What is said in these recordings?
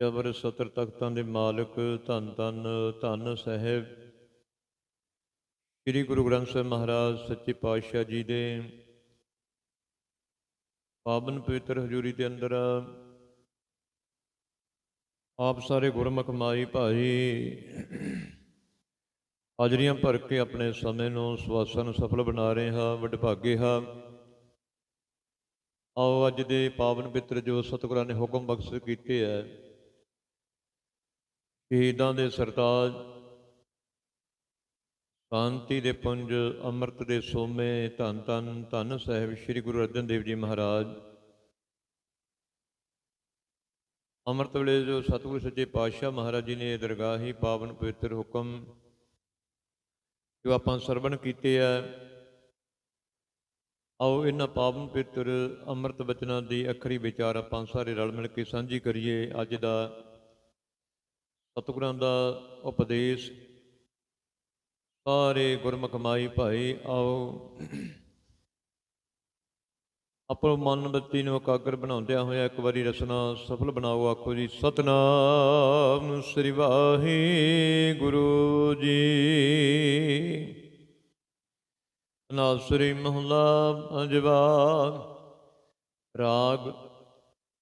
ਜਬਰ ਸਤਰ ਤਖਤਾਂ ਦੇ ਮਾਲਕ ਧੰਨ ਧੰਨ ਧੰਨ ਸਾਹਿਬ। ਸ੍ਰੀ ਗੁਰੂ ਗ੍ਰੰਥ ਸਾਹਿਬ ਮਹਾਰਾਜ ਸੱਚੇ ਪਾਤਸ਼ਾਹ ਜੀ ਦੇ ਪਾਵਨ ਪਵਿੱਤਰ ਹਜ਼ੂਰੀ ਦੇ ਅੰਦਰ ਆਪ ਸਾਰੇ ਗੁਰਮੁਖ ਮਾਈ ਭਾਈ ਹਾਜ਼ਰੀਆਂ ਭਰ ਕੇ ਆਪਣੇ ਸਮੇਂ ਨੂੰ ਸਵਾਸਾਂ ਨੂੰ ਸਫਲ ਬਣਾ ਰਹੇ ਹਾਂ ਵਡਭਾਗੇ ਹਾਂ। ਆਓ ਅੱਜ ਦੇ ਪਾਵਨ ਪਿੱਤਰ ਜੋ ਸਤਿਗੁਰਾਂ ਨੇ ਹੁਕਮ ਬਖਸ਼ ਕੀਤੇ ਹੈ ਸ਼ਹੀਦਾਂ ਦੇ ਸਰਤਾਜ, ਸ਼ਾਂਤੀ ਦੇ ਪੁੰਜ, ਅੰਮ੍ਰਿਤ ਦੇ ਸੋਮੇ, ਧੰਨ ਧੰਨ ਧੰਨ ਸਾਹਿਬ ਸ੍ਰੀ ਗੁਰੂ ਅਰਜਨ ਦੇਵ ਜੀ ਮਹਾਰਾਜ। ਅੰਮ੍ਰਿਤ ਵੇਲੇ ਜੋ ਸਤਿਗੁਰੂ ਸੱਚੇ ਪਾਤਸ਼ਾਹ ਮਹਾਰਾਜ ਜੀ ਨੇ ਦਰਗਾਹੀ ਪਾਵਨ ਪਵਿੱਤਰ ਹੁਕਮ ਜੋ ਆਪਾਂ ਸਰਵਣ ਕੀਤੇ ਆ, ਆਓ ਇਹਨਾਂ ਪਾਵਨ ਪਵਿੱਤਰ ਅੰਮ੍ਰਿਤ ਬਚਨਾਂ ਦੀ ਅਖਰੀ ਵਿਚਾਰ ਆਪਾਂ ਸਾਰੇ ਰਲ ਮਿਲ ਕੇ ਸਾਂਝੀ ਕਰੀਏ। ਅੱਜ ਦਾ ਸਤਿਗੁਰਾਂ ਦਾ ਉਪਦੇਸ਼। ਸਾਰੇ ਗੁਰਮੁਖ ਮਾਈ ਭਾਈ, ਆਓ। ਆਪੋ ਮਨ ਬੱਤੀ ਨੂੰ ਇਕਾਗਰ ਬਣਾਉਂਦਿਆਂ ਹੋਇਆ ਇੱਕ ਵਾਰੀ ਰਸਨਾ ਸਫਲ ਬਣਾਓ। ਆਖੋ ਜੀ, ਸਤਨਾਮ ਸ੍ਰੀ ਵਾਹਿਗੁਰੂ ਜੀ। ਨਾਸਰੀ ਮਹਲਾ ਅਜਵਾ ਰਾਗ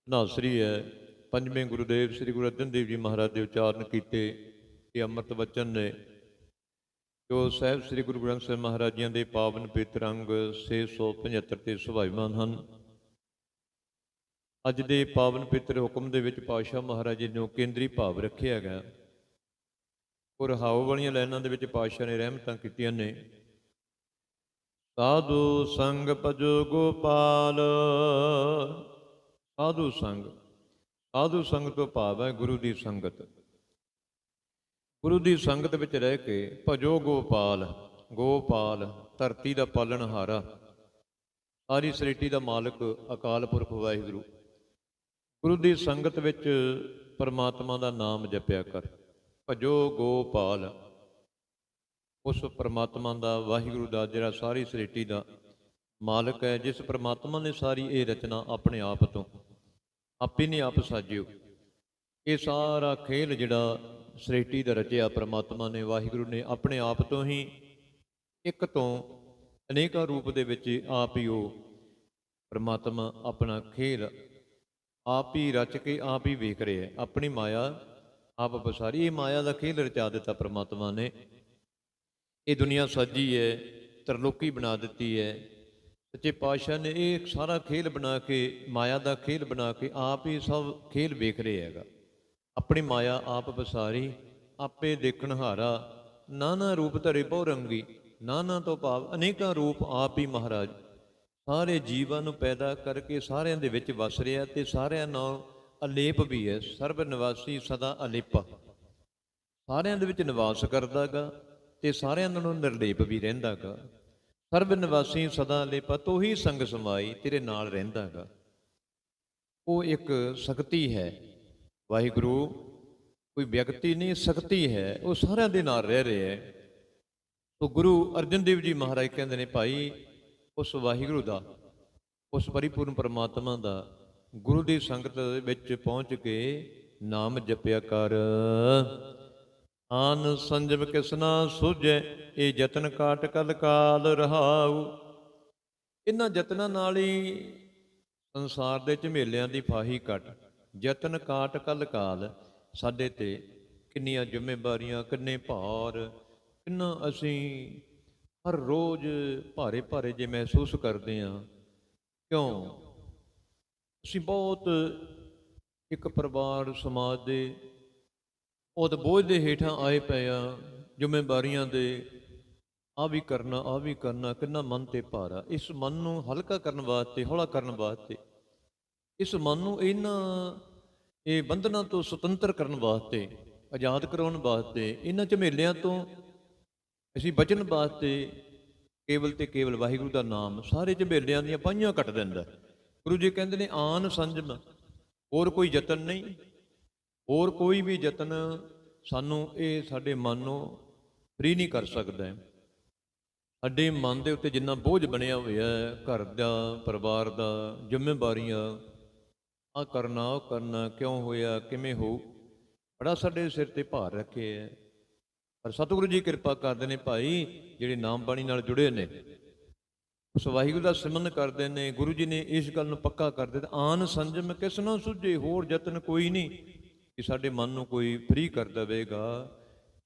ਨਾਸਰੀ ਹੈ। ਪੰਜਵੇਂ ਗੁਰੂਦੇਵ ਸ੍ਰੀ ਗੁਰੂ ਅਰਜਨ ਦੇਵ ਜੀ ਮਹਾਰਾਜ ਦੇ ਉਚਾਰਨ ਕੀਤੇ ਇਹ ਅੰਮ੍ਰਿਤ ਵਚਨ ਨੇ, ਜੋ ਸਾਹਿਬ ਸ੍ਰੀ ਗੁਰੂ ਗ੍ਰੰਥ ਸਾਹਿਬ ਮਹਾਰਾਜ ਜੀਆਂ ਦੇ ਪਾਵਨ ਪਵਿੱਤਰ ਅੰਗ 675 ਤੇ ਸੁਭਾਈਮਾਨ ਹਨ। ਅੱਜ ਦੇ ਪਾਵਨ ਪਵਿੱਤਰ ਹੁਕਮ ਦੇ ਵਿੱਚ ਪਾਤਸ਼ਾਹ ਮਹਾਰਾਜ ਜੀ ਨੂੰ ਕੇਂਦਰੀ ਭਾਵ ਰੱਖਿਆ ਗਿਆ ਔਰ ਹਾਉ ਵਾਲੀਆਂ ਲਾਈਨਾਂ ਦੇ ਵਿੱਚ ਪਾਤਸ਼ਾਹ ਨੇ ਰਹਿਮਤਾਂ ਕੀਤੀਆਂ ਨੇ। ਸਾਧੂ ਸੰਗ ਭਜੋ ਗੋਪਾਲ, ਸਾਧੂ ਸੰਗ ਸਾਧੂ ਸੰਗਤ ਤੋਂ ਭਾਵ ਹੈ ਗੁਰੂ ਦੀ ਸੰਗਤ। ਗੁਰੂ ਦੀ ਸੰਗਤ ਵਿੱਚ ਰਹਿ ਕੇ ਭਜੋ ਗੋਪਾਲ ਗੋਪਾਲ, ਧਰਤੀ ਦਾ ਪਾਲਣਹਾਰਾ ਸਾਰੀ ਸ੍ਰਿਸ਼ਟੀ ਦਾ ਮਾਲਕ ਅਕਾਲ ਪੁਰਖ ਵਾਹਿਗੁਰੂ। ਗੁਰੂ ਦੀ ਸੰਗਤ ਵਿੱਚ ਪਰਮਾਤਮਾ ਦਾ ਨਾਮ ਜਪਿਆ ਕਰ। ਭਜੋ ਗੋਪਾਲ, ਉਸ ਪਰਮਾਤਮਾ ਦਾ ਵਾਹਿਗੁਰੂ ਦਾ ਜਿਹੜਾ ਸਾਰੀ ਸ੍ਰਿਸ਼ਟੀ ਦਾ ਮਾਲਕ ਹੈ, ਜਿਸ ਪਰਮਾਤਮਾ ਨੇ ਸਾਰੀ ਇਹ ਰਚਨਾ ਆਪਣੇ ਆਪ ਤੋਂ ਆਪੇ ਨੇ ਆਪ ਸਾਜਿਓ। ਇਹ ਸਾਰਾ ਖੇਲ ਜਿਹੜਾ ਸ੍ਰਿਸ਼ਟੀ ਦਾ ਰਚਿਆ ਪਰਮਾਤਮਾ ਨੇ, ਵਾਹਿਗੁਰੂ ਨੇ ਆਪਣੇ ਆਪ ਤੋਂ ਹੀ ਇੱਕ ਤੋਂ ਅਨੇਕਾਂ ਰੂਪ ਦੇ ਵਿੱਚ ਆਪ ਹੀ ਉਹ ਪਰਮਾਤਮਾ ਆਪਣਾ ਖੇਲ ਆਪ ਹੀ ਰਚ ਕੇ ਆਪ ਹੀ ਵੇਖ ਰਿਹਾ ਹੈ। ਆਪਣੀ ਮਾਇਆ ਆਪ ਬਸਾਰੀ ਇਹ ਮਾਇਆ ਦਾ ਖੇਲ ਰਚਾ ਦਿੱਤਾ ਪਰਮਾਤਮਾ ਨੇ। ਇਹ ਦੁਨੀਆ ਸਾਜੀ ਹੈ, ਤਰਲੋਕੀ ਬਣਾ ਦਿੱਤੀ ਹੈ। ਸੱਚੇ ਪਾਤਸ਼ਾਹ ਨੇ ਇਹ ਸਾਰਾ ਖੇਲ ਬਣਾ ਕੇ, ਮਾਇਆ ਦਾ ਖੇਲ ਬਣਾ ਕੇ ਆਪ ਹੀ ਸਭ ਖੇਲ ਵੇਖ ਰਿਹਾ ਹੈਗਾ। ਆਪਣੀ ਮਾਇਆ ਆਪ ਬਸਾਰੀ ਆਪੇ ਦੇਖਣ ਹਾਰਾ, ਨਾਨਾ ਰੂਪ ਧਰੇ ਬਹੁ ਰੰਗੀ, ਨਾਨਾ ਤੋਂ ਭਾਵ ਅਨੇਕਾਂ ਰੂਪ ਆਪ ਹੀ ਮਹਾਰਾਜ। ਸਾਰੇ ਜੀਵਾਂ ਨੂੰ ਪੈਦਾ ਕਰਕੇ ਸਾਰਿਆਂ ਦੇ ਵਿੱਚ ਵਸ ਰਿਹਾ ਤੇ ਸਾਰਿਆਂ ਨਾਲ ਅਲੇਪ ਵੀ ਹੈ। ਸਰਬ ਨਿਵਾਸੀ ਸਦਾ ਅਲੇਪਾ। ਸਾਰਿਆਂ ਦੇ ਵਿੱਚ ਨਿਵਾਸ ਕਰਦਾਗਾ ਤੇ ਸਾਰਿਆਂ ਨਾਲੋਂ ਨਿਰਲੇਪ ਵੀ ਰਹਿੰਦਾਗਾ ਸਰਬ ਨਿਵਾਸੀ ਸਦਾ ਅਲੇਪਾ ਤੋ ਹੀ ਸੰਗ ਸਮਾਈ ਤੇਰੇ ਨਾਲ ਰਹਿੰਦਾਗਾ। ਉਹ ਇੱਕ ਸ਼ਕਤੀ ਹੈ, ਵਾਹਿਗੁਰੂ, ਕੋਈ ਵਿਅਕਤੀ ਨਹੀਂ, ਸ਼ਕਤੀ ਹੈ, ਉਹ ਸਾਰਿਆਂ ਦੇ ਨਾਲ ਰਹਿ ਰਿਹਾ ਹੈ। ਤੋ ਗੁਰੂ ਅਰਜਨ ਦੇਵ ਜੀ ਮਹਾਰਾਜ ਕਹਿੰਦੇ ਨੇ, ਭਾਈ, ਉਸ ਵਾਹਿਗੁਰੂ ਦਾ, ਉਸ ਪਰਿਪੂਰਨ ਪਰਮਾਤਮਾ ਦਾ, ਗੁਰੂ ਦੀ ਸੰਗਤ ਵਿੱਚ ਪਹੁੰਚ ਕੇ ਨਾਮ ਜਪਿਆ ਕਰ। ਆਨ ਸੰਜਮ ਕਿਸਨਾ ਸੁਝੈ, ਇਹ ਯਤਨ ਕਾਟ ਕਲ ਕਾਲ ਰਹਾਉ। ਇਹਨਾਂ ਯਤਨਾਂ ਨਾਲ ਹੀ ਸੰਸਾਰ ਦੇ ਝਮੇਲਿਆਂ ਦੀ ਫਾਹੀ ਕੱਟ ਯਤਨ ਕਾਟ ਕਲ ਕਾਲ, ਸਾਡੇ ਤੇ ਕਿੰਨੀਆਂ ਜ਼ਿੰਮੇਵਾਰੀਆਂ, ਕਿੰਨੇ ਭਾਰ, ਕਿੰਨਾ ਅਸੀਂ ਹਰ ਰੋਜ਼ ਭਾਰੇ ਭਾਰੇ ਜੇ ਮਹਿਸੂਸ ਕਰਦੇ ਹਾਂ। ਕਿਉਂ? ਅਸੀਂ ਬਹੁਤ ਇੱਕ ਪਰਿਵਾਰ, ਸਮਾਜ ਦੇ ਉਹ ਤਾਂ ਬੋਝ ਦੇ ਹੇਠਾਂ ਆਏ ਪਏ ਆ, ਜ਼ਿੰਮੇਵਾਰੀਆਂ ਦੇ। ਆ ਵੀ ਕਰਨਾ ਆ ਵੀ ਕਰਨਾ, ਕਿੰਨਾ ਮਨ ਤੇ ਭਾਰਾ ਇਸ ਮਨ ਨੂੰ ਹਲਕਾ ਕਰਨ ਵਾਸਤੇ, ਹੌਲਾ ਕਰਨ ਵਾਸਤੇ, ਇਸ ਮਨ ਨੂੰ ਇਹਨਾਂ, ਇਹ ਬੰਧਨਾਂ ਤੋਂ ਸੁਤੰਤਰ ਕਰਨ ਵਾਸਤੇ, ਆਜ਼ਾਦ ਕਰਾਉਣ ਵਾਸਤੇ, ਇਹਨਾਂ ਝਮੇਲਿਆਂ ਤੋਂ ਅਸੀਂ ਬਚਣ ਵਾਸਤੇ ਕੇਵਲ ਤੇ ਕੇਵਲ ਵਾਹਿਗੁਰੂ ਦਾ ਨਾਮ ਸਾਰੇ ਝਮੇਲਿਆਂ ਦੀਆਂ ਪਾਈਆਂ ਕੱਟ ਦਿੰਦਾ। ਗੁਰੂ ਜੀ ਕਹਿੰਦੇ ਨੇ, ਆਨ ਸੰਜਮ, ਹੋਰ ਕੋਈ ਯਤਨ ਨਹੀਂ। ਹੋਰ ਕੋਈ ਵੀ ਯਤਨ ਸਾਨੂੰ ਇਹ ਸਾਡੇ ਮਨ ਨੂੰ ਫਰੀ ਨਹੀਂ ਕਰ ਸਕਦਾ ਸਾਡੇ ਮਨ ਦੇ ਉੱਤੇ ਜਿੰਨਾ ਬੋਝ ਬਣਿਆ ਹੋਇਆ ਹੈ, ਘਰ ਦਾ, ਪਰਿਵਾਰ ਦਾ, ਜ਼ਿੰਮੇਵਾਰੀਆਂ ਆ ਕਰਨਾ, ਉਹ ਕਰਨਾ, ਕਿਉਂ ਹੋਇਆ, ਕਿਵੇਂ ਹੋ, ਬੜਾ ਸਾਡੇ ਸਿਰ ਤੇ ਭਾਰ ਰੱਖੇ ਹੈ। ਪਰ ਸਤਿਗੁਰੂ ਜੀ ਕਿਰਪਾ ਕਰਦੇ ਨੇ ਭਾਈ, ਜਿਹੜੇ ਨਾਮ ਬਾਣੀ ਨਾਲ ਜੁੜੇ ਨੇ। ਉਸ ਵਾਹਿਗੁਰੂ ਦਾ ਸਿਮਰਨ ਕਰਦੇ ਨੇ, ਗੁਰੂ ਜੀ ਨੇ ਇਸ ਗੱਲ ਨੂੰ ਪੱਕਾ ਕਰ ਦਿੱਤਾ। ਆਨ ਸੰਜਮ ਕਿਸ ਨੂੰ ਸੁਝੇ, ਹੋਰ ਯਤਨ ਕੋਈ ਨਹੀਂ। ਕਿ ਸਾਡੇ ਮਨ ਨੂੰ ਕੋਈ ਫਰੀ ਕਰ ਦੇਵੇਗਾ,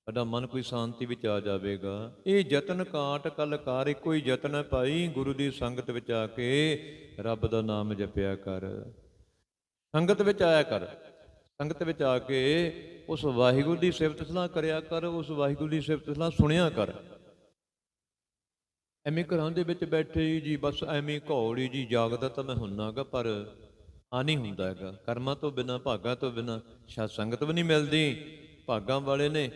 ਸਾਡਾ ਮਨ ਕੋਈ ਸ਼ਾਂਤੀ ਵਿੱਚ ਆ ਜਾਵੇਗਾ। ਇਹ ਯਤਨ ਕਾਟ ਕਲ ਕਾਰ, ਇੱਕੋ ਹੀ ਯਤਨ ਹੈ ਭਾਈ, ਗੁਰੂ ਦੀ ਸੰਗਤ ਵਿੱਚ ਆ ਕੇ ਰੱਬ ਦਾ ਨਾਮ ਜਪਿਆ ਕਰ। ਸੰਗਤ ਵਿੱਚ ਆਇਆ ਕਰ। ਸੰਗਤ ਵਿੱਚ ਆ ਕੇ ਉਸ ਵਾਹਿਗੁਰੂ ਦੀ ਸਿਫਤ ਸਲਾਹ ਕਰਿਆ ਕਰ, ਉਸ ਵਾਹਿਗੁਰੂ ਦੀ ਸਿਫਤ ਸਲਾਹ ਸੁਣਿਆ ਕਰ। ਐਵੇਂ ਘਰਾਂ ਦੇ ਵਿੱਚ ਬੈਠੇ ਜੀ, ਬਸ ਐਵੇਂ ਘੋੜੀ ਜੀ, ਜਾਗਦਾ ਤਾਂ ਮੈਂ ਹੁੰਨਾਗਾ ਪਰ ਆ ਨਹੀਂ ਹੁੰਦਾ ਹੈਗਾ। ਕਰਮਾਂ ਤੋਂ ਬਿਨਾ, ਭਾਗਾਂ ਤੋਂ ਬਿਨਾ ਸ਼ਾਇਦ ਸੰਗਤ ਵੀ ਨਹੀਂ ਮਿਲਦੀ। ਭਾਗਾਂ ਵਾਲੇ ਨੇ